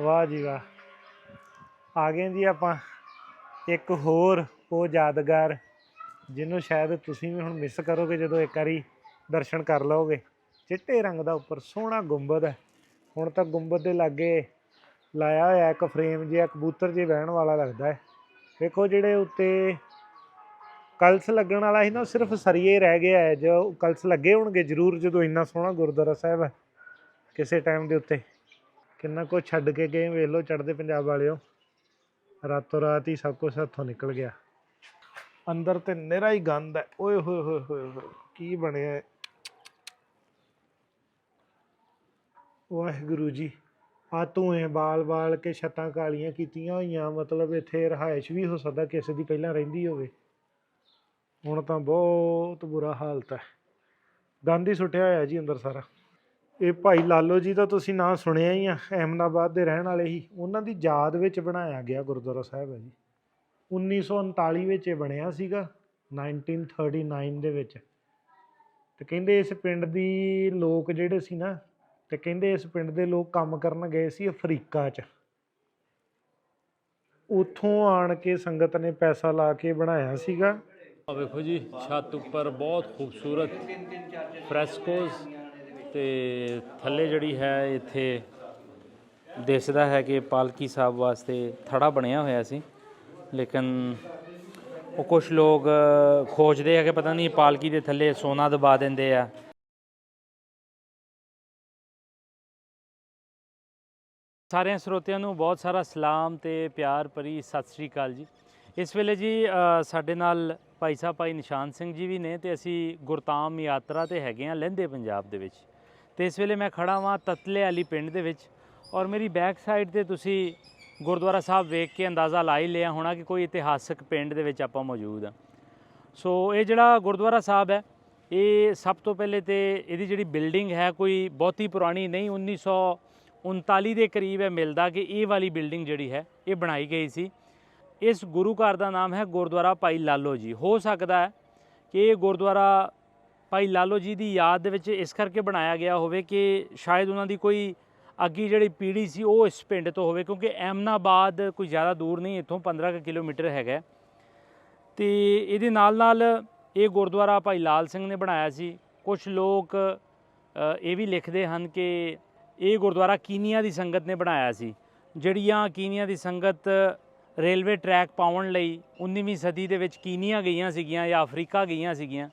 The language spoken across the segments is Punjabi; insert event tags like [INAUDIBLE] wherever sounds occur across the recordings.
ਵਾਹ ਜੀ ਵਾਹ। ਆ ਗਏ ਜੀ ਆਪਾਂ ਇੱਕ ਹੋਰ ਉਹ ਯਾਦਗਾਰ, ਜਿਹਨੂੰ ਸ਼ਾਇਦ ਤੁਸੀਂ ਵੀ ਹੁਣ ਮਿਸ ਕਰੋਗੇ ਜਦੋਂ ਇੱਕ ਵਾਰੀ ਦਰਸ਼ਨ ਕਰ ਲਓਗੇ। ਚਿੱਟੇ ਰੰਗ ਦਾ ਉੱਪਰ ਸੋਹਣਾ ਗੁੰਬਦ ਹੈ। ਹੁਣ ਤਾਂ ਗੁੰਬਦ ਦੇ ਲਾਗੇ ਲਾਇਆ ਹੋਇਆ ਇੱਕ ਫਰੇਮ ਜਿਹਾ, ਕਬੂਤਰ ਜੇ ਬਹਿਣ ਵਾਲਾ ਲੱਗਦਾ ਹੈ। ਵੇਖੋ ਜਿਹੜੇ ਉੱਤੇ ਕਲਸ ਲੱਗਣ ਵਾਲਾ ਸੀ ਨਾ, ਉਹ ਸਿਰਫ ਸਰੀਏ ਰਹਿ ਗਿਆ ਹੈ। ਜੋ ਕਲਸ ਲੱਗੇ ਹੋਣਗੇ ਜ਼ਰੂਰ ਜਦੋਂ ਇੰਨਾ ਸੋਹਣਾ ਗੁਰਦੁਆਰਾ ਸਾਹਿਬ ਹੈ, ਕਿਸੇ ਟਾਈਮ ਦੇ ਉੱਤੇ। ਕਿੰਨਾ ਕੁਛ ਛੱਡ ਕੇ ਗਏ, ਵੇਖ ਲਓ ਚੜ੍ਹਦੇ ਪੰਜਾਬ ਵਾਲਿਓ। ਰਾਤੋਂ ਰਾਤ ਹੀ ਸਭ ਕੁਝ ਹੱਥੋਂ ਨਿਕਲ ਗਿਆ। ਅੰਦਰ ਤੇ ਨਿਹਰਾ ਹੀ ਗੰਦ ਹੈ। ਓਏ ਹੋਏ ਹੋਏ ਹੋਏ ਹੋਏ, ਕੀ ਬਣਿਆ ਹੈ? ਵਾਹਿਗੁਰੂ ਜੀ, ਆ ਧੂਏ ਬਾਲ-ਬਾਲ ਕੇ ਛੱਤਾਂ ਕਾਲੀਆਂ ਕੀਤੀਆਂ ਹੋਈਆਂ। ਮਤਲਬ ਇੱਥੇ ਰਹਾਇਸ਼ ਵੀ ਹੋ ਸਕਦਾ ਕਿਸੇ ਦੀ ਪਹਿਲਾਂ ਰਹਿੰਦੀ ਹੋਵੇ। ਹੁਣ ਤਾਂ ਬਹੁਤ ਬੁਰਾ ਹਾਲਤ ਹੈ। ਗੰਦ ਹੀ ਸੁੱਟਿਆ ਹੋਇਆ ਜੀ ਅੰਦਰ ਸਾਰਾ। ਇਹ ਭਾਈ ਲਾਲੋ ਜੀ ਦਾ ਤੁਸੀਂ ਨਾਂ ਸੁਣਿਆ ਹੀ ਆ, ਅਹਿਮਦਾਬਾਦ ਦੇ ਰਹਿਣ ਵਾਲੇ ਹੀ ਉਹਨਾਂ ਦੀ ਯਾਦ ਵਿੱਚ ਬਣਾਇਆ ਗਿਆ ਗੁਰਦੁਆਰਾ ਸਾਹਿਬ ਹੈ ਜੀ। 1939 ਵਿੱਚ ਇਹ ਬਣਿਆ ਸੀਗਾ 1939 ਦੇ ਵਿੱਚ। ਤੇ ਕਹਿੰਦੇ ਇਸ ਪਿੰਡ ਦੀ ਲੋਕ ਜਿਹੜੇ ਸੀ ਨਾ, ਤੇ ਕਹਿੰਦੇ ਇਸ ਪਿੰਡ ਦੇ ਲੋਕ ਕੰਮ ਕਰਨ ਗਏ ਸੀ ਅਫਰੀਕਾ 'ਚ। ਉੱਥੋਂ ਆਣ ਕੇ ਸੰਗਤ ਨੇ ਪੈਸਾ ਲਾ ਕੇ ਬਣਾਇਆ ਸੀਗਾ। ਆ ਵੇਖੋ ਜੀ, ਛੱਤ ਉੱਪਰ ਬਹੁਤ ਖੂਬਸੂਰਤ ਫਰੈਸਕੋਸ ਤੇ ਥੱਲੇ ਜਿਹੜੀ ਹੈ ਇੱਥੇ ਦਿਸਦਾ ਹੈ ਕਿ ਪਾਲਕੀ ਸਾਹਿਬ ਵਾਸਤੇ ਥੜਾ ਬਣਿਆ ਹੋਇਆ ਸੀ। ਲੇਕਿਨ ਉਹ ਕੁਝ ਲੋਕ ਖੋਜਦੇ ਆ ਕਿ ਪਤਾ ਨਹੀਂ ਪਾਲਕੀ ਦੇ ਥੱਲੇ ਸੋਨਾ ਦਬਾ ਦਿੰਦੇ ਆ। ਸਾਰਿਆਂ ਸਰੋਤਿਆਂ ਨੂੰ ਬਹੁਤ ਸਾਰਾ ਸਲਾਮ ਤੇ ਪਿਆਰ ਭਰੀ ਸਤਿ ਸ੍ਰੀ ਅਕਾਲ ਜੀ। ਇਸ ਵੇਲੇ ਜੀ ਸਾਡੇ ਨਾਲ ਭਾਈ ਸਾਹਿਬ, ਭਾਈ ਨਿਸ਼ਾਨ ਸਿੰਘ ਜੀ ਵੀ ਨੇ ਤੇ ਅਸੀਂ ਗੁਰਤਾਮ ਯਾਤਰਾ ਤੇ ਹੈਗੇ ਆ ਲਹਿੰਦੇ ਪੰਜਾਬ ਦੇ ਵਿੱਚ। ਤੇ ਇਸ ਵੇਲੇ ਮੈਂ ਖੜਾ ਵਾਂ ਤਤਲੇ ਵਾਲੀ ਪਿੰਡ ਦੇ ਵਿੱਚ ਔਰ ਮੇਰੀ ਬੈਕ ਸਾਈਡ ਤੇ ਤੁਸੀਂ ਗੁਰਦੁਆਰਾ ਸਾਹਿਬ ਵੇਖ ਕੇ ਅੰਦਾਜ਼ਾ ਲਾ ਹੀ ਲਿਆ ਹੋਣਾ ਕਿ ਕੋਈ ਇਤਿਹਾਸਕ ਪਿੰਡ ਦੇ ਵਿੱਚ ਆਪਾਂ ਮੌਜੂਦ ਆ ਸੋ ਇਹ ਜਿਹੜਾ ਗੁਰਦੁਆਰਾ ਸਾਹਿਬ ਹੈ, ਇਹ ਸਭ ਤੋਂ ਪਹਿਲੇ ਤੇ ਇਹਦੀ ਜਿਹੜੀ ਬਿਲਡਿੰਗ ਹੈ ਕੋਈ ਬਹੁਤੀ ਪੁਰਾਣੀ ਨਹੀਂ 1939 ਦੇ ਕਰੀਬ ਹੈ ਮਿਲਦਾ ਕਿ ਇਹ ਵਾਲੀ ਬਿਲਡਿੰਗ ਜਿਹੜੀ ਹੈ, ਇਹ ਬਣਾਈ ਗਈ ਸੀ। ਇਸ ਗੁਰੂ ਘਰ ਦਾ ਨਾਮ ਹੈ ਗੁਰਦੁਆਰਾ ਭਾਈ ਲਾਲੋ ਜੀ। ਹੋ ਸਕਦਾ ਹੈ ਕਿ ਇਹ ਗੁਰਦੁਆਰਾ ਭਾਈ ਲਾਲੋ ਜੀ ਦੀ ਯਾਦ ਦੇ ਵਿੱਚ ਇਸ ਕਰਕੇ ਬਣਾਇਆ ਗਿਆ ਹੋਵੇ ਕਿ ਸ਼ਾਇਦ ਉਹਨਾਂ ਦੀ ਕੋਈ ਅੱਗੀ ਜਿਹੜੀ ਪੀੜ੍ਹੀ ਸੀ ਉਹ ਇਸ ਪਿੰਡ ਤੋਂ ਹੋਵੇ, ਕਿਉਂਕਿ ਐਮਨਾਬਾਦ ਕੋਈ ਜ਼ਿਆਦਾ ਦੂਰ ਨਹੀਂ, ਇੱਥੋਂ 15 ਕੁ ਕਿਲੋਮੀਟਰ ਹੈਗਾ ਤੇ ਇਹਦੇ ਨਾਲ ਨਾਲ ਇਹ ਗੁਰਦੁਆਰਾ ਭਾਈ ਲਾਲ ਸਿੰਘ ਨੇ ਬਣਾਇਆ ਸੀ। ਕੁਝ ਲੋਕ ਇਹ ਵੀ ਲਿਖਦੇ ਹਨ ਕਿ ਇਹ ਗੁਰਦੁਆਰਾ ਕੀਨੀਆ ਦੀ ਸੰਗਤ ਨੇ ਬਣਾਇਆ ਸੀ। ਜਿਹੜੀਆਂ ਕੀਨੀਆ ਦੀ ਸੰਗਤ ਰੇਲਵੇ ਟਰੈਕ ਪਾਉਣ ਲਈ 19ਵੀਂ ਸਦੀ ਦੇ ਵਿੱਚ ਕੀਨੀਆ ਗਈਆਂ ਸੀਗੀਆਂ ਜਾਂ ਅਫਰੀਕਾ ਗਈਆਂ ਸੀਗੀਆਂ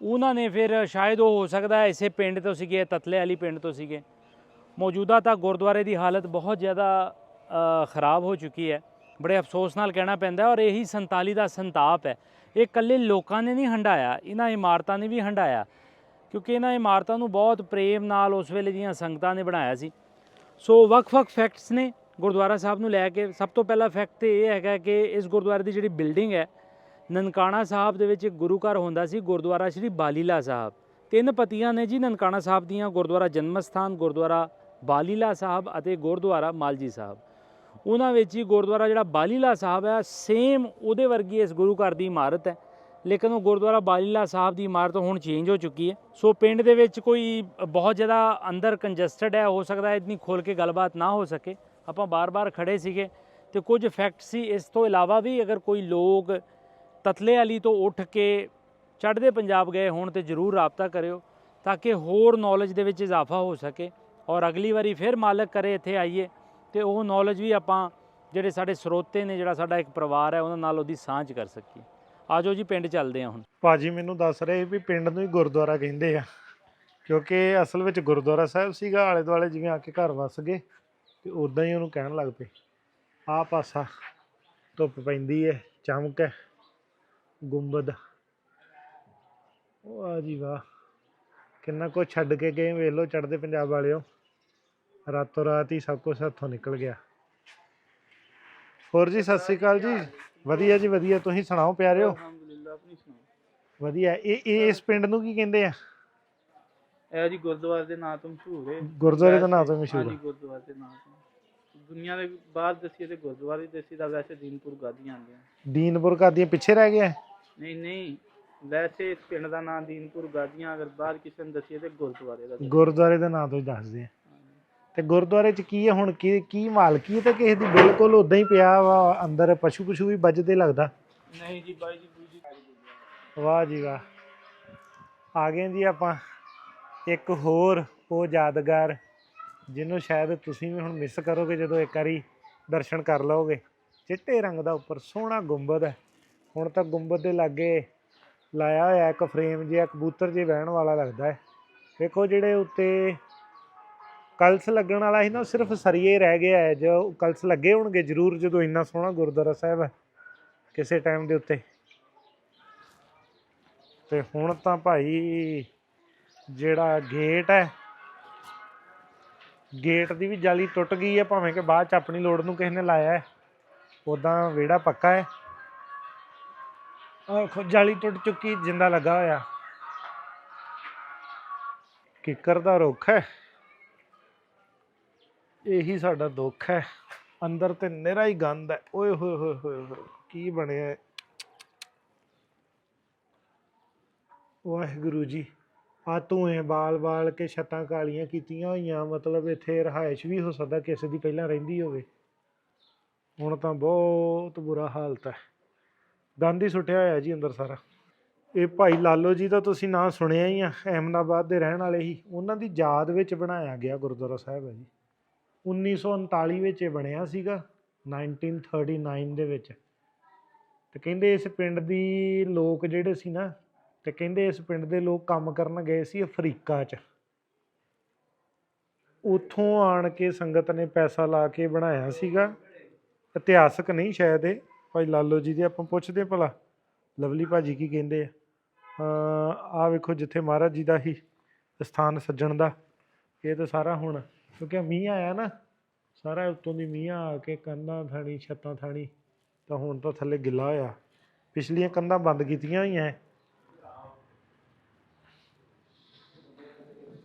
ਉਹਨਾਂ ਨੇ ਫਿਰ ਸ਼ਾਇਦ ਉਹ ਹੋ ਸਕਦਾ ਹੈ ਇਸੇ ਪਿੰਡ ਤੋਂ ਸੀਗੇ, ਤਤਲੇ ਵਾਲੀ ਪਿੰਡ ਤੋਂ ਸੀਗੇ। ਮੌਜੂਦਾ ਤਾਂ ਗੁਰਦੁਆਰੇ ਦੀ ਹਾਲਤ ਬਹੁਤ ਜ਼ਿਆਦਾ ਖਰਾਬ ਹੋ ਚੁੱਕੀ ਹੈ। ਬੜੇ ਅਫਸੋਸ ਨਾਲ ਕਹਿਣਾ ਪੈਂਦਾ ਔਰ ਇਹੀ 47 ਦਾ ਸੰਤਾਪ ਹੈ। ਇਹ ਇਕੱਲੇ ਲੋਕਾਂ ਨੇ ਨਹੀਂ ਹੰਡਾਇਆ ਇਹਨਾਂ ਇਮਾਰਤਾਂ ਨੇ ਵੀ ਹੰਡਾਇਆ ਕਿਉਂਕਿ ਇਹਨਾਂ ਇਮਾਰਤਾਂ ਨੂੰ ਬਹੁਤ ਪ੍ਰੇਮ ਨਾਲ ਉਸ ਵੇਲੇ ਦੀਆਂ ਸੰਗਤਾਂ ਨੇ ਬਣਾਇਆ ਸੀ। ਸੋ ਵੱਖ-ਵੱਖ ਫੈਕਟਸ ਨੇ ਗੁਰਦੁਆਰਾ ਸਾਹਿਬ ਨੂੰ ਲੈ ਕੇ। ਸਭ ਤੋਂ ਪਹਿਲਾ ਫੈਕਟ ਤੇ ਇਹ ਹੈਗਾ ਕਿ ਇਸ ਗੁਰਦੁਆਰੇ ਦੀ ਜਿਹੜੀ ਬਿਲਡਿੰਗ ਹੈ ਨਨਕਾਣਾ ਸਾਹਿਬ ਦੇ ਵਿੱਚ ਇੱਕ ਗੁਰੂ ਘਰ ਹੁੰਦਾ ਸੀ, ਗੁਰਦੁਆਰਾ ਸ਼੍ਰੀ ਬਾਲੀਲਾ ਸਾਹਿਬ। ਤਿੰਨ ਪਤੀਆਂ ਨੇ ਜੀ ਨਨਕਾਣਾ ਸਾਹਿਬ ਦੀਆਂ, ਗੁਰਦੁਆਰਾ ਜਨਮ ਸਥਾਨ ਗੁਰਦੁਆਰਾ ਬਾਲੀਲਾ ਸਾਹਿਬ ਅਤੇ ਗੁਰਦੁਆਰਾ ਮਾਲਜੀ ਸਾਹਿਬ। ਉਹਨਾਂ ਵਿੱਚ ਹੀ ਗੁਰਦੁਆਰਾ ਜਿਹੜਾ ਬਾਲੀਲਾ ਸਾਹਿਬ ਹੈ ਸੇਮ ਉਹਦੇ ਵਰਗੀ ਇਸ ਗੁਰੂ ਘਰ ਦੀ ਇਮਾਰਤ ਹੈ। ਲੇਕਿਨ ਉਹ ਗੁਰਦੁਆਰਾ ਬਾਲੀਲਾ ਸਾਹਿਬ ਦੀ ਇਮਾਰਤ ਹੁਣ ਚੇਂਜ ਹੋ ਚੁੱਕੀ ਹੈ। ਸੋ ਪਿੰਡ ਦੇ ਵਿੱਚ ਕੋਈ ਬਹੁਤ ਜ਼ਿਆਦਾ ਅੰਦਰ ਕੰਜਸਟਡ ਹੈ, ਹੋ ਸਕਦਾ ਹੈ ਇਤਨੀ ਖੋਲ ਕੇ ਗੱਲਬਾਤ ਨਾ ਹੋ ਸਕੇ। ਆਪਾਂ ਬਾਰ-ਬਾਰ ਖੜੇ ਸੀਗੇ ਤੇ ਕੁਝ ਫੈਕਟ ਸੀ। ਇਸ ਤੋਂ ਇਲਾਵਾ ਵੀ ਅਗਰ ਕੋਈ ਲੋਕ ਤਤਲੇ ਵਾਲੀ ਤੋਂ ਉੱਠ ਕੇ ਚੜ੍ਹਦੇ ਪੰਜਾਬ ਗਏ ਹੋਣ ਤੇ ਜਰੂਰ ਰਾਬਤਾ ਕਰਿਓ ਤਾਂ ਕਿ ਹੋਰ ਨੌਲੇਜ ਦੇ ਵਿੱਚ ਇਜ਼ਾਫਾ ਹੋ ਸਕੇ ਔਰ ਅਗਲੀ ਵਾਰੀ ਫਿਰ ਮਾਲਕ ਕਰੇ ਇੱਥੇ ਆਈਏ ਤੇ ਉਹ ਨੌਲੇਜ ਵੀ ਆਪਾਂ ਜਿਹੜੇ ਸਾਡੇ ਸਰੋਤੇ ਨੇ, ਜਿਹੜਾ ਸਾਡਾ ਇੱਕ ਪਰਿਵਾਰ ਹੈ, ਉਹਨਾਂ ਨਾਲ ਉਹਦੀ ਸਾਂਝ ਕਰ ਸਕੀਏ। ਆਜੋ ਜੀ, ਪਿੰਡ ਚੱਲਦੇ ਹਾਂ ਹੁਣ। ਭਾਜੀ, ਮੈਨੂੰ ਦੱਸ ਰਹੇ ਵੀ ਪਿੰਡ ਨੂੰ ਹੀ ਗੁਰਦੁਆਰਾ ਕਹਿੰਦੇ ਆ, ਕਿਉਂਕਿ ਅਸਲ ਵਿੱਚ ਗੁਰਦੁਆਰਾ ਸਾਹਿਬ ਸੀਗਾ ਆਲੇ ਦੁਆਲੇ ਜਿਵੇਂ ਆ ਕੇ ਘਰ ਵਸ ਗਏ ਤੇ ਉਦਾਂ ਹੀ ਉਹਨੂੰ ਕਹਿਣ ਲੱਗ ਪਏ, ਆਹ ਪਾਸਾ ਧੁੱਪ ਪੈਂਦੀ ਹੈ, ਚਮਕ ਹੈ। ਗੁੰਬਦ। ਵਾਹ ਜੀ ਵਾਹ। ਕਿੰਨਾ ਕੁਛ ਛੱਡ ਕੇ ਗਏ ਵੇਖ ਲਓ ਚੜ੍ਹਦੇ ਪੰਜਾਬ ਵਾਲਿਓ। ਰਾਤੋਂ ਰਾਤ ਹੀ ਸਭ ਕੁਝ ਹੱਥੋਂ ਨਿਕਲ ਗਿਆ। ਹੋਰ ਜੀ ਸਤਿ ਸ੍ਰੀ ਅਕਾਲ ਜੀ। ਵਧੀਆ ਜੀ ਵਧੀਆ। ਤੁਸੀਂ ਸੁਣਾਓ ਪਿਆਰਿਓ? ਅਲਹਮਦੁਲਿਲਾ ਆਪਣੀ ਸੁਣਾਓ? ਵਧੀਆ। ਇਹ ਇਹ ਇਸ ਪਿੰਡ ਨੂੰ ਕੀ ਕਹਿੰਦੇ ਆ? ਇਹ ਜੀ ਗੁਰਦੁਆਰੇ ਦੇ ਨਾਂ ਤੋਂ ਮਸ਼ਹੂਰ ਹੈ। ਗੁਰਦੁਆਰੇ ਦਾ ਨਾਂ ਤੋਂ ਮਸ਼ਹੂਰ। ਹਾਂਜੀ ਗੁਰਦੁਆਰੇ ਦੇ ਨਾਂ ਤੋਂ। ਦੁਨੀਆ ਦੇ ਬਾਹਰ ਦੱਸੀਏ ਤੇ ਗੁਰਦੁਆਰੇ ਦੱਸੀ ਦਾ ਵੈਸੇ ਦੀਨਪੁਰ ਗਾਦੀਆਂ ਆਉਂਦੀਆਂ। ਦੀਨਪੁਰ ਕਾਦੀਆਂ ਪਿੱਛੇ ਰਹਿ ਗਿਆ ਨਹੀਂ ਨਹੀਂ। ਵੈਸੇ ਇਸ ਪਿੰਡ ਦਾ ਨਾਂ ਦੀਨਪੁਰ ਗਾਦੀਆਂ ਅਗਰ ਬਾਹਰ ਕਿਸੇ ਨੂੰ ਦੱਸੀਏ ਤੇ ਗੁਰਦੁਆਰੇ ਦਾ ਗੁਰਦੁਆਰੇ ਦਾ ਨਾਂ ਤੋਂ ਹੀ ਦੱਸਦੇ ਆ। ਤੇ ਗੁਰਦੁਆਰੇ 'ਚ ਕੀ ਹੈ ਹੁਣ? ਕੀ ਕੀ ਮਾਲਕੀ ਹੈ ਤੇ ਕਿਸੇ ਦੀ? ਬਿਲਕੁਲ ਉਦਾਂ ਹੀ ਪਿਆ ਵਾ ਅੰਦਰ ਪਸ਼ੂ ਪਸ਼ੂ ਵੀ ਵੱਜਦੇ ਲੱਗਦਾ। ਨਹੀਂ ਜੀ ਬਾਈ ਜੀ ਬੂਜੀ ਵਾਹ ਜੀ ਵਾਹ। ਆ ਗਏ ਜੀ ਆਪਾਂ। ਇੱਕ ਹੋਰ ਉਹ ਯਾਦਗਾਰ। ਜਿਹਨੂੰ ਸ਼ਾਇਦ ਤੁਸੀਂ ਵੀ ਹੁਣ ਮਿਸ ਕਰੋਗੇ ਜਦੋਂ ਇੱਕ ਵਾਰੀ ਦਰਸ਼ਨ ਕਰ ਲਓਗੇ। ਚਿੱਟੇ ਰੰਗ ਦਾ ਉੱਪਰ ਸੋਹਣਾ ਗੁੰਬਦ ਹੈ। ਹੁਣ ਤਾਂ ਗੁੰਬਦ ਦੇ ਲਾਗੇ ਲਾਇਆ ਹੋਇਆ ਇੱਕ ਫਰੇਮ ਜਿਹਾ ਕਬੂਤਰ ਜੇ ਬਹਿਣ ਵਾਲਾ ਲੱਗਦਾ ਹੈ। ਵੇਖੋ ਜਿਹੜੇ ਉੱਤੇ ਕਲਸ ਲੱਗਣ ਵਾਲਾ ਸੀ ਨਾ, ਉਹ ਸਿਰਫ ਸਰੀਏ ਰਹਿ ਗਿਆ ਹੈ। ਜੋ ਕਲਸ ਲੱਗੇ ਹੋਣਗੇ ਜ਼ਰੂਰ ਜਦੋਂ ਇੰਨਾ ਸੋਹਣਾ ਗੁਰਦੁਆਰਾ ਸਾਹਿਬ ਹੈ ਕਿਸੇ ਟਾਈਮ ਦੇ ਉੱਤੇ। ਤੇ ਹੁਣ ਤਾਂ ਭਾਈ ਜਿਹੜਾ ਗੇਟ ਹੈ ਗੇਟ ਦੀ ਵੀ ਜਾਲੀ ਟੁੱਟ ਗਈ ਹੈ, ਭਾਵੇਂ ਕਿ ਬਾਅਦ ਚ ਆਪਣੀ ਲੋੜ ਨੂੰ ਕਿਸੇ ਨੇ ਲਾਇਆ ਹੈ। ਉਦਾਂ ਵਿਹੜਾ ਪੱਕਾ ਹੈ। ਆਹ ਦੇਖੋ, ਜਾਲੀ ਟੁੱਟ ਚੁੱਕੀ, ਜਿੰਦਾ ਲੱਗਾ ਹੋਇਆ। ਕਿੱਕਰ ਦਾ ਰੁੱਖ ਹੈ। ਇਹੀ ਸਾਡਾ ਦੁੱਖ ਹੈ। ਅੰਦਰ ਤੇ ਨਿਹਰਾ ਹੀ ਗੰਦ ਹੈ। ਓਏ ਹੋਏ ਹੋਏ ਹੋਏ ਕੀ ਬਣਿਆ ਵਾਹਿਗੁਰੂ ਜੀ। ਆ ਧੂਏ ਬਾਲ ਬਾਲ ਕੇ ਛੱਤਾਂ ਕਾਲੀਆਂ ਕੀਤੀਆਂ ਹੋਈਆਂ, ਮਤਲਬ ਇੱਥੇ ਰਹਾਇਸ਼ ਵੀ ਹੋ ਸਕਦਾ ਕਿਸੇ ਦੀ ਪਹਿਲਾਂ ਰਹਿੰਦੀ ਹੋਵੇ। ਹੁਣ ਤਾਂ ਬਹੁਤ ਬੁਰਾ ਹਾਲਤ ਹੈ। ਗੰਦ ਹੀ ਸੁੱਟਿਆ ਹੋਇਆ ਜੀ ਅੰਦਰ ਸਾਰਾ। ਇਹ ਭਾਈ ਲਾਲੋ ਜੀ ਦਾ ਤੁਸੀਂ ਨਾਂ ਸੁਣਿਆ ਹੀ ਆ, ਅਹਿਮਦਾਬਾਦ ਦੇ ਰਹਿਣ ਵਾਲੇ ਹੀ ਉਹਨਾਂ ਦੀ ਯਾਦ ਵਿੱਚ ਬਣਾਇਆ ਗਿਆ ਗੁਰਦੁਆਰਾ ਸਾਹਿਬ ਹੈ ਜੀ। 1939 ਵਿੱਚ ਇਹ ਬਣਿਆ ਸੀਗਾ 1939 ਦੇ ਵਿੱਚ। ਤੇ ਕਹਿੰਦੇ ਇਸ ਪਿੰਡ ਦੀ ਲੋਕ ਜਿਹੜੇ ਸੀ ਨਾ ਤੇ ਕਹਿੰਦੇ ਇਸ ਪਿੰਡ ਦੇ ਲੋਕ ਕੰਮ ਕਰਨ ਗਏ ਸੀ ਅਫਰੀਕਾ 'ਚ। ਉੱਥੋਂ ਆਣ ਕੇ ਸੰਗਤ ਨੇ ਪੈਸਾ ਲਾ ਕੇ ਬਣਾਇਆ ਸੀਗਾ। ਇਤਿਹਾਸਕ ਨਹੀਂ ਸ਼ਾਇਦ ਇਹ। ਭਾਈ ਲਾਲੋ ਜੀ ਦੇ ਆਪਾਂ ਪੁੱਛਦੇ ਭਲਾ। ਲਵਲੀ ਭਾਜੀ ਕੀ ਕਹਿੰਦੇ ਆ? ਆ ਵੇਖੋ ਜਿੱਥੇ ਮਹਾਰਾਜ ਜੀ ਦਾ ਹੀ ਸਥਾਨ ਸੱਜਣ ਦਾ। ਇਹ ਤਾਂ ਸਾਰਾ ਹੁਣ, ਕਿਉਂਕਿ ਮੀਂਹ ਆਇਆ ਨਾ, ਸਾਰਾ ਉੱਤੋਂ ਦੀ ਮੀਂਹ ਆ ਕੇ ਕੰਧਾਂ ਥਾਣੀ, ਛੱਤਾਂ ਥਾਣੀ, ਤਾਂ ਹੁਣ ਤਾਂ ਥੱਲੇ ਗਿੱਲਾ ਹੋਇਆ। ਪਿਛਲੀਆਂ ਕੰਧਾਂ ਬੰਦ ਕੀਤੀਆਂ ਹੋਈਆਂ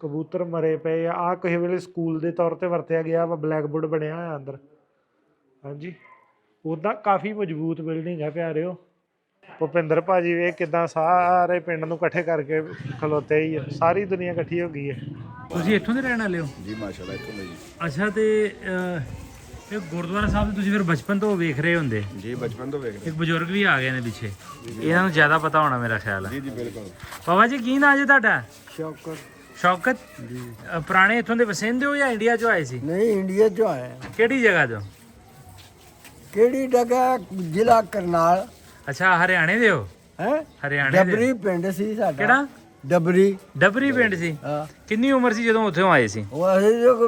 ਕਬੂਤਰ ਮਰੇ ਪਏ ਆ। ਆਹ ਕਿਸੇ ਵੇਲੇ ਸਕੂਲ ਦੇ ਤੌਰ ਤੇ ਵਰਤਿਆ ਗਿਆ ਵਾ ਬਲੈਕ ਬੋਰਡ ਬਣਿਆ ਹੋਇਆ ਅੰਦਰ। ਹਾਂਜੀ। ਉਦਾਂ ਕਾਫੀ ਮਜ਼ਬੂਤ ਬਿਲਡਿੰਗ ਹੈ ਪਿਆਰਿਓ। ਭੁਪਿੰਦਰ ਭਾਜੀ ਵੇ ਕਿਦਾਂ ਸਾਰੇ ਪਿੰਡ ਨੂੰ ਇਕੱਠੇ ਕਰਕੇ ਖਲੋਤੇ ਹੀ ਆ। ਸਾਰੀ ਦੁਨੀਆ ਇਕੱਠੀ ਹੋ ਗਈ ਹੈ ਤੁਸੀਂ ਇੱਥੋਂ ਦੇ ਰਹਿਣ ਵਾਲੇ ਹੋ? ਜੀ ਮਾਸ਼ਾਅੱਲਾ ਇੱਥੋਂ ਦੇ ਜੀ। ਅੱਛਾ ਤੇ ਅਹ, ਇਹ ਗੁਰਦੁਆਰਾ ਸਾਹਿਬ ਤੇ ਤੁਸੀਂ ਫਿਰ ਬਚਪਨ ਤੋਂ ਵੇਖ ਰਹੇ ਹੁੰਦੇ? ਜੀ ਬਚਪਨ ਤੋਂ ਵੇਖ ਰਹੇ। ਇੱਕ ਬਜ਼ੁਰਗ ਵੀ ਆ ਗਏ ਨੇ ਪਿੱਛੇ। ਇਹਨਾਂ ਨੂੰ ਜ਼ਿਆਦਾ ਪਤਾ ਹੋਣਾ ਮੇਰਾ ਖਿਆਲ ਹੈ ਜੀ ਜੀ ਬਿਲਕੁਲ। ਬਾਬਾ ਜੀ ਕੀ ਨਾਂ ਜੀ ਤੁਹਾਡਾ? ਸ਼ੌਕਤ। ਸ਼ੌਕਤ? ਪੁਰਾਣੇ ਇੱਥੋਂ ਦੇ ਵਸਿੰਦੇ ਹੋ ਜਾਂ ਇੰਡੀਆ ਚੋਂ ਆਏ ਸੀ? ਨਹੀਂ ਇੰਡੀਆ ਚੋਂ ਆਇਆ ਕਿਹੜੀ ਜਗ੍ਹਾ ਤੋਂ? ਕਿਹੜੀ ਜਗ੍ਹਾ? ਜ਼ਿਲ੍ਹਾ ਕਰਨਾਲ। ਅੱਛਾ ਹਰਿਆਣੇ ਦੇ ਹੋ? ਹੈ? ਹਰਿਆਣੇ ਦੇ। ਡਬਰੀ ਪਿੰਡ ਸੀ ਸਾਡਾ। ਕਿਹੜਾ? ਡਬਰੀ। ਡਬਰੀ ਪਿੰਡ ਸੀ। ਹਾਂ। ਕਿੰਨੀ ਉਮਰ ਸੀ ਜਦੋਂ ਉੱਥੋਂ ਆਏ ਸੀ? ਉਹ ਅਸੀਂ ਜੋ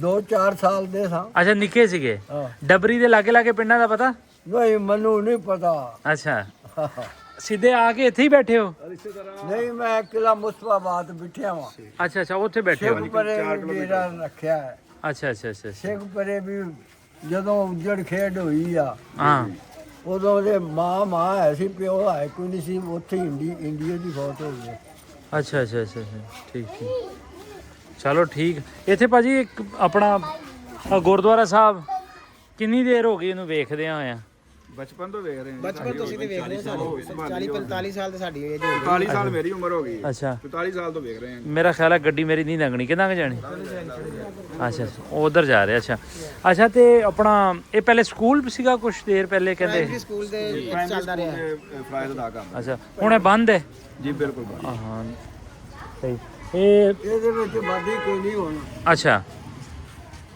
2-4 ਸਾਲ ਦੇ ਸਾਂ। ਅੱਛਾ ਨਿੱਕੇ ਸੀਗੇ। ਹਾਂ। ਡਬਰੀ ਦੇ ਲਾਗੇ ਲਾਗੇ ਪਿੰਡਾਂ ਦਾ ਪਤਾ? ਨਹੀਂ ਮੈਨੂੰ ਨਹੀਂ ਪਤਾ। ਅੱਛਾ। [LAUGHS] ਸਿੱਧੇ ਆ ਕੇ ਇੱਥੇ ਹੀ ਬੈਠੇ ਹੋ? ਨਹੀਂ ਮੈਂ ਕਿਲਾ ਮੁਸਤਾਬਾਦ ਬਿਠਿਆ ਵਾਂ। ਅੱਛਾ ਅੱਛਾ ਉੱਥੇ ਬੈਠੇ ਹੋ। ਸਿੰਘ ਪਰੇ ਵੀ ਰੱਖਿਆ ਹੈ। ਅੱਛਾ ਅੱਛਾ ਅੱਛਾ ਅੱਛਾ। ਸਿੰਘ ਪਰੇ ਵੀ ਜਦੋਂ ਉੱਜੜ ਖੇਡ ਹੋਈ ਆ ਹਾਂ। ਉਦੋਂ ਦੇ ਮਾਂ ਮਾਂ ਹੈ ਸੀ ਪਿਓ ਹੈ ਕੋਈ ਨਹੀਂ ਸੀ ਉੱਥੇ ਹੀ ਇੰਡੀ ਇੰਡੀਆ ਦੀ ਫੌਜ ਹੋ ਗਈ ਅੱਛਾ ਅੱਛਾ ਅੱਛਾ ਅੱਛਾ, ਠੀਕ ਠੀਕ। ਚਲੋ ਠੀਕ। ਇੱਥੇ ਭਾਜੀ ਇੱਕ ਆਪਣਾ ਅ, ਗੁਰਦੁਆਰਾ ਸਾਹਿਬ ਕਿੰਨੀ ਦੇਰ ਹੋ ਗਈ ਇਹਨੂੰ ਵੇਖਦੇ ਹੋਇਆ? ਬਚਪਨ ਤੋਂ ਵੇਖ ਰਹੇ ਹਾਂ ਬਚਪਨ ਤੇ ਵੇਖ ਰਹੇ ਹੋ ਸਾਡੇ 40 45 ਸਾਲ ਤੇ ਸਾਡੀ ਏਜ ਹੋ 45 ਸਾਲ ਮੇਰੀ ਉਮਰ ਹੋ ਗਈ। ਹੈ ਅੱਛਾ। 45 ਸਾਲ ਤੋਂ ਵੇਖ ਰਹੇ ਹਾਂ ਮੇਰਾ ਖਿਆਲ ਹੈ ਗੱਡੀ ਮੇਰੀ ਨਹੀਂ ਲੰਘਣੀ। ਕਿੰਨਾ ਕੁ ਜਾਣੀ? ਅੱਛਾ ਅੱਛਾ। ਉਹ ਉਧਰ ਜਾ ਰਿਹਾ ਅੱਛਾ। ਅੱਛਾ ਤੇ ਆਪਣਾ ਇਹ ਪਹਿਲੇ ਸਕੂਲ ਸੀਗਾ ਕੁਝ ਦੇਰ ਪਹਿਲੇ ਕਹਿੰਦੇ? ਸਕੂਲ ਦੇ ਚੱਲਦਾ ਰਿਹਾ। ਫਰਾਇਦ ਦਾ ਕੰਮ ਅੱਛਾ। ਹੁਣ ਇਹ ਬੰਦ ਹੈ? ਜੀ ਬਿਲਕੁਲ ਬੰਦ। ਹਾਂ ਹਾਂ ਸਹੀ ਇਹ ਇਹਦੇ ਵਿੱਚ ਬਾਦੀ ਕੋਈ ਨਹੀਂ ਹੋਣਾ। ਅੱਛਾ।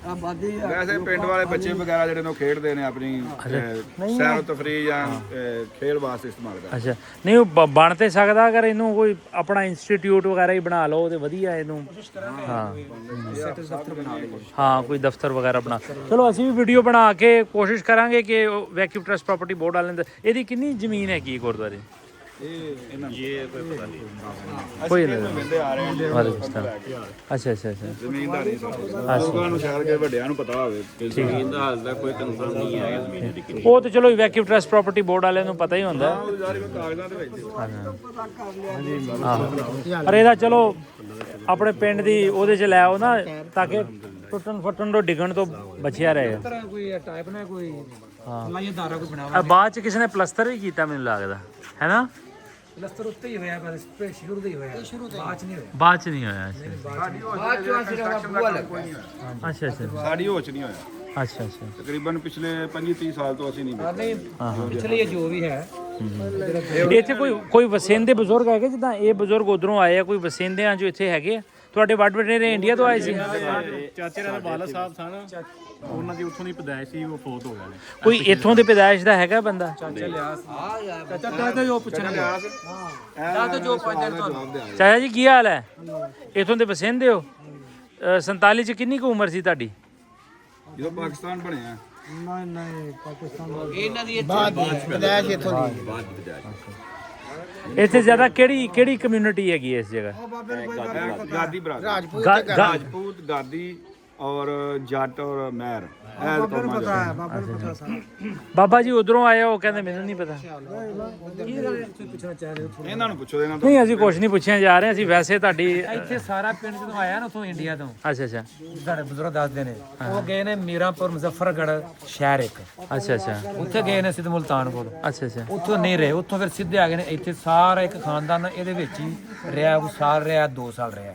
ਆ ਬਾਦੀ ਵੈਸੇ ਪਿੰਡ ਵਾਲੇ ਬੱਚੇ ਵਗੈਰਾ ਜਿਹੜੇ ਨੇ ਉਹ ਖੇਡਦੇ ਨੇ ਆਪਣੀ ਅਹ, ਸੈਰ ਤਫਰੀਹ ਜਾਂ ਅਹ, ਖੇਡ ਵਾਸਤੇ ਇਸਤੇਮਾਲ ਕਰਦੇ। ਅੱਛਾ। ਨਹੀਂ ਉਹ ਬ- ਬਣ ਤੇ ਸਕਦਾ ਅਗਰ ਇਹਨੂੰ ਕੋਈ ਆਪਣਾ ਇੰਸਟੀਚਿਊਟ ਵਗੈਰਾ ਹੀ ਬਣਾ ਲਓ ਤੇ ਵਧੀਆ ਇਹਨੂੰ। ਹਾਂ। ਹਾਂ ਕੋਈ ਦਫ਼ਤਰ ਵਗੈਰਾ ਬਣਾ। ਚਲੋ ਅਸੀਂ ਵੀ ਵੀਡੀਓ ਬਣਾ ਕੇ ਕੋਸ਼ਿਸ਼ ਕਰਾਂਗੇ ਕਿ ਵੈਕਿਊਮ ਟਰਸਟ ਪ੍ਰਾਪਰਟੀ ਬੋਰਡ ਵਾਲਿਆਂ ਦੇ ਇਹਦੀ ਕਿੰਨੀ ਜ਼ਮੀਨ ਹੈਗੀ ਗੁਰਦੁਆਰੇ? ਇਹ ਇਹਨਾਂ ਨੂੰ। ਇਹ ਕੋਈ ਪਤਾ ਨਹੀਂ ਕੋਈ ਨਹੀਂ ਕਹਿੰਦੇ ਆ ਰਹੇ ਸਲਾਮ ਅੱਛਾ ਅੱਛਾ ਅੱਛਾ। ਜ਼ਮੀਨ ਦਾ ਨਹੀਂ ਸਾਡਾ ਲੋਕਾਂ ਨੂੰ ਸ਼ਹਿਰ ਕੇ ਵੱਡਿਆਂ ਨੂੰ ਪਤਾ ਹੋਵੇ ਕਿ ਜ਼ਮੀਨ ਦਾ ਹਾਲ ਦਾ ਕੋਈ ਕਨਫਰਮ ਨਹੀਂ ਹੈ ਜ਼ਮੀਨ ਦੀ ਉਹ ਤੇ ਚਲੋ ਵੈਕਿਊਮ ਟਰਸਟ ਪ੍ਰਾਪਰਟੀ ਬੋਰਡ ਵਾਲਿਆਂ ਨੂੰ ਪਤਾ ਹੀ ਹੁੰਦਾ। ਹੈ। ਉਹ ਜਾਰੀ ਕਾਗਜ਼ਾਂ ਦੇ ਵਿੱਚ ਹਾਂ। ਪਰ ਇਹਦਾ ਚਲੋ ਆਪਣੇ ਪਿੰਡ ਦੀ ਉਹਦੇ ਚ ਲੈ ਆਓ ਨਾ ਤਾਂ ਕਿ ਟੁੱਟਣ ਫਟਣ ਤੋਂ ਡਿੱਗਣ ਤੋਂ ਬਚਿਆ ਰਹੇ। ਕੋਈ ਟਾਈਪ ਨਾ ਕੋਈ ਹਾਂ। ਲਾਈਦਾਰਾ ਕੋਈ ਬਾਅਦ ਚ ਕਿਸੇ ਨੇ ਪਲਸਤਰ ਵੀ ਕੀਤਾ ਮੈਨੂੰ ਲੱਗਦਾ ਹੈਨਾ ਪਲਸਤਰ ਉੱਤੇ ਹੀ ਹੋਇਆ ਪਰ ਸਪਰੇ ਸ਼ੁਰੂ ਤੋਂ ਹੀ ਹੋਇਆ। ਸ਼ੁਰੂ ਤੋਂ ਬਾਅਦ ਚ ਨਹੀਂ ਹੋਇਆ। ਬਾਅਦ ਚ ਨਹੀਂ ਹੋਇਆ ਅੱਛਾ। ਬਾਅਦ ਚੋਂ ਸਿਰਫ ਬੂਆ ਲੱਗਾ। ਅੱਛਾ ਅੱਛਾ ਸਾਡੀ ਹੋਚ ਨਹੀਂ ਹੋਇਆ। ਅੱਛਾ ਅੱਛਾ। ਤਕਰੀਬਨ ਪਿਛਲੇ 25 30 ਸਾਲ ਤੋਂ ਅਸੀਂ ਨਹੀਂ ਹਾਂ ਨਹੀਂ ਪਿਛਲੇ ਇਹ ਜੋ ਵੀ ਹੈ ਇੱਥੇ ਕੋਈ ਕੋਈ ਵਸਿੰਦੇ ਬਜ਼ੁਰਗ ਹੈਗੇ ਜਿੱਦਾਂ ਇਹ ਬਜ਼ੁਰਗ ਉਧਰੋਂ ਆਏ ਆ ਕੋਈ ਵਸਿੰਦਿਆਂ ਜੋ ਇੱਥੇ ਹੈਗੇ ਆ? ਤੁਹਾਡੇ ਵੱਡ ਵਡੇਰੇ ਇੰਡੀਆ ਤੋਂ ਆਏ ਸੀ? ਚਾਚੇ ਨਾਲ ਬਾਲਾ ਸਾਹਿਬ ਸਨ। ਉਹਨਾਂ ਦੀ ਉੱਥੋਂ ਦੀ ਪਦਾਇਸ਼ ਸੀ ਉਹ ਫੌਤ ਹੋ ਗਏ ਨੇ। ਕੋਈ ਇੱਥੋਂ ਦੇ ਪੈਦਾਇਸ਼ ਦਾ ਹੈਗਾ ਬੰਦਾ? ਚਾਚਾ ਜੋ ਪੁੱਛਣਾ ਜੋ ਪੰਜ ਦਿਨ ਤੋਂ ਚਾਚਾ ਜੀ ਕੀ ਹਾਲ ਹੈ? ਇੱਥੋਂ ਦੇ ਵਸਿੰਦੇ ਹੋ? ਅ, 47 ਚ ਕਿੰਨੀ ਕੁ ਉਮਰ ਸੀ ਤੁਹਾਡੀ? ਜਦੋਂ ਪਾਕਿਸਤਾਨ ਬਣਿਆ। ਬਾਅਦ ਵਿਦੇਸ਼ ਇੱਥੋਂ ਦੀ। ਇੱਥੇ ਜ਼ਿਆਦਾ ਕਿਹੜੀ ਕਿਹੜੀ ਕਮਿਊਨਿਟੀ ਹੈਗੀ ਹੈ ਇਸ ਜਗ੍ਹਾ? ਗਾਦੀ ਬਰਾਦਰ। ਰਾਜਪੂਤ ਗਾ- ਗਾ- ਰਾਜਪੂਤ ਗਾਦੀ। ਔਰ ਜੱਟ ਔਰ ਮਹਿਰ। ਇਹ ਕੌਮਾਂ ਦੇ ਬਾਬਾ ਜੀ ਉਧਰੋਂ ਆਏ ਉਹ ਕਹਿੰਦੇ ਮੈਨੂੰ ਨਹੀਂ ਪਤਾ। ਇਹਨਾਂ ਨੂੰ ਪੁੱਛੋ ਇਹਨਾਂ ਤੋਂ। ਨਹੀਂ ਅਸੀਂ ਕੁਝ ਨਹੀਂ ਪੁੱਛਿਆ ਜਾ ਰਹੇ ਅਸੀਂ ਵੈਸੇ ਤੁਹਾਡੀ ਇੱਥੇ ਸਾਰਾ ਪਿੰਡ ਜਦੋਂ ਆਇਆ ਨਾ ਉਥੋਂ ਇੰਡੀਆ ਤੋਂ। ਅੱਛਾ ਅੱਛਾ। ਸਾਡੇ ਬਜ਼ੁਰਗ ਦੱਸਦੇ ਨੇ ਉਹ ਗਏ ਨੇ ਮੀਰਾਂਪੁਰ ਮੁਜ਼ੱਫਰਗੜ੍ਹ ਸ਼ਹਿਰ ਇੱਕ। ਅੱਛਾ ਅੱਛਾ। ਉੱਥੇ ਗਏ ਨੇ ਸਿੱਧ ਮੁਲਤਾਨਪੁਰ ਅੱਛਾ ਅੱਛਾ। ਉੱਥੋਂ ਨਹੀਂ ਰਹੇ ਉੱਥੋਂ ਫਿਰ ਸਿੱਧੇ ਆ ਗਏ ਨੇ। ਇੱਥੇ ਸਾਰਾ ਇੱਕ ਖਾਨਦਾਨ ਇਹਦੇ ਵਿੱਚ ਹੀ ਰਿਹਾ ਉਹ ਸਾਲ ਰਿਹਾ 2 ਸਾਲ ਰਿਹਾ।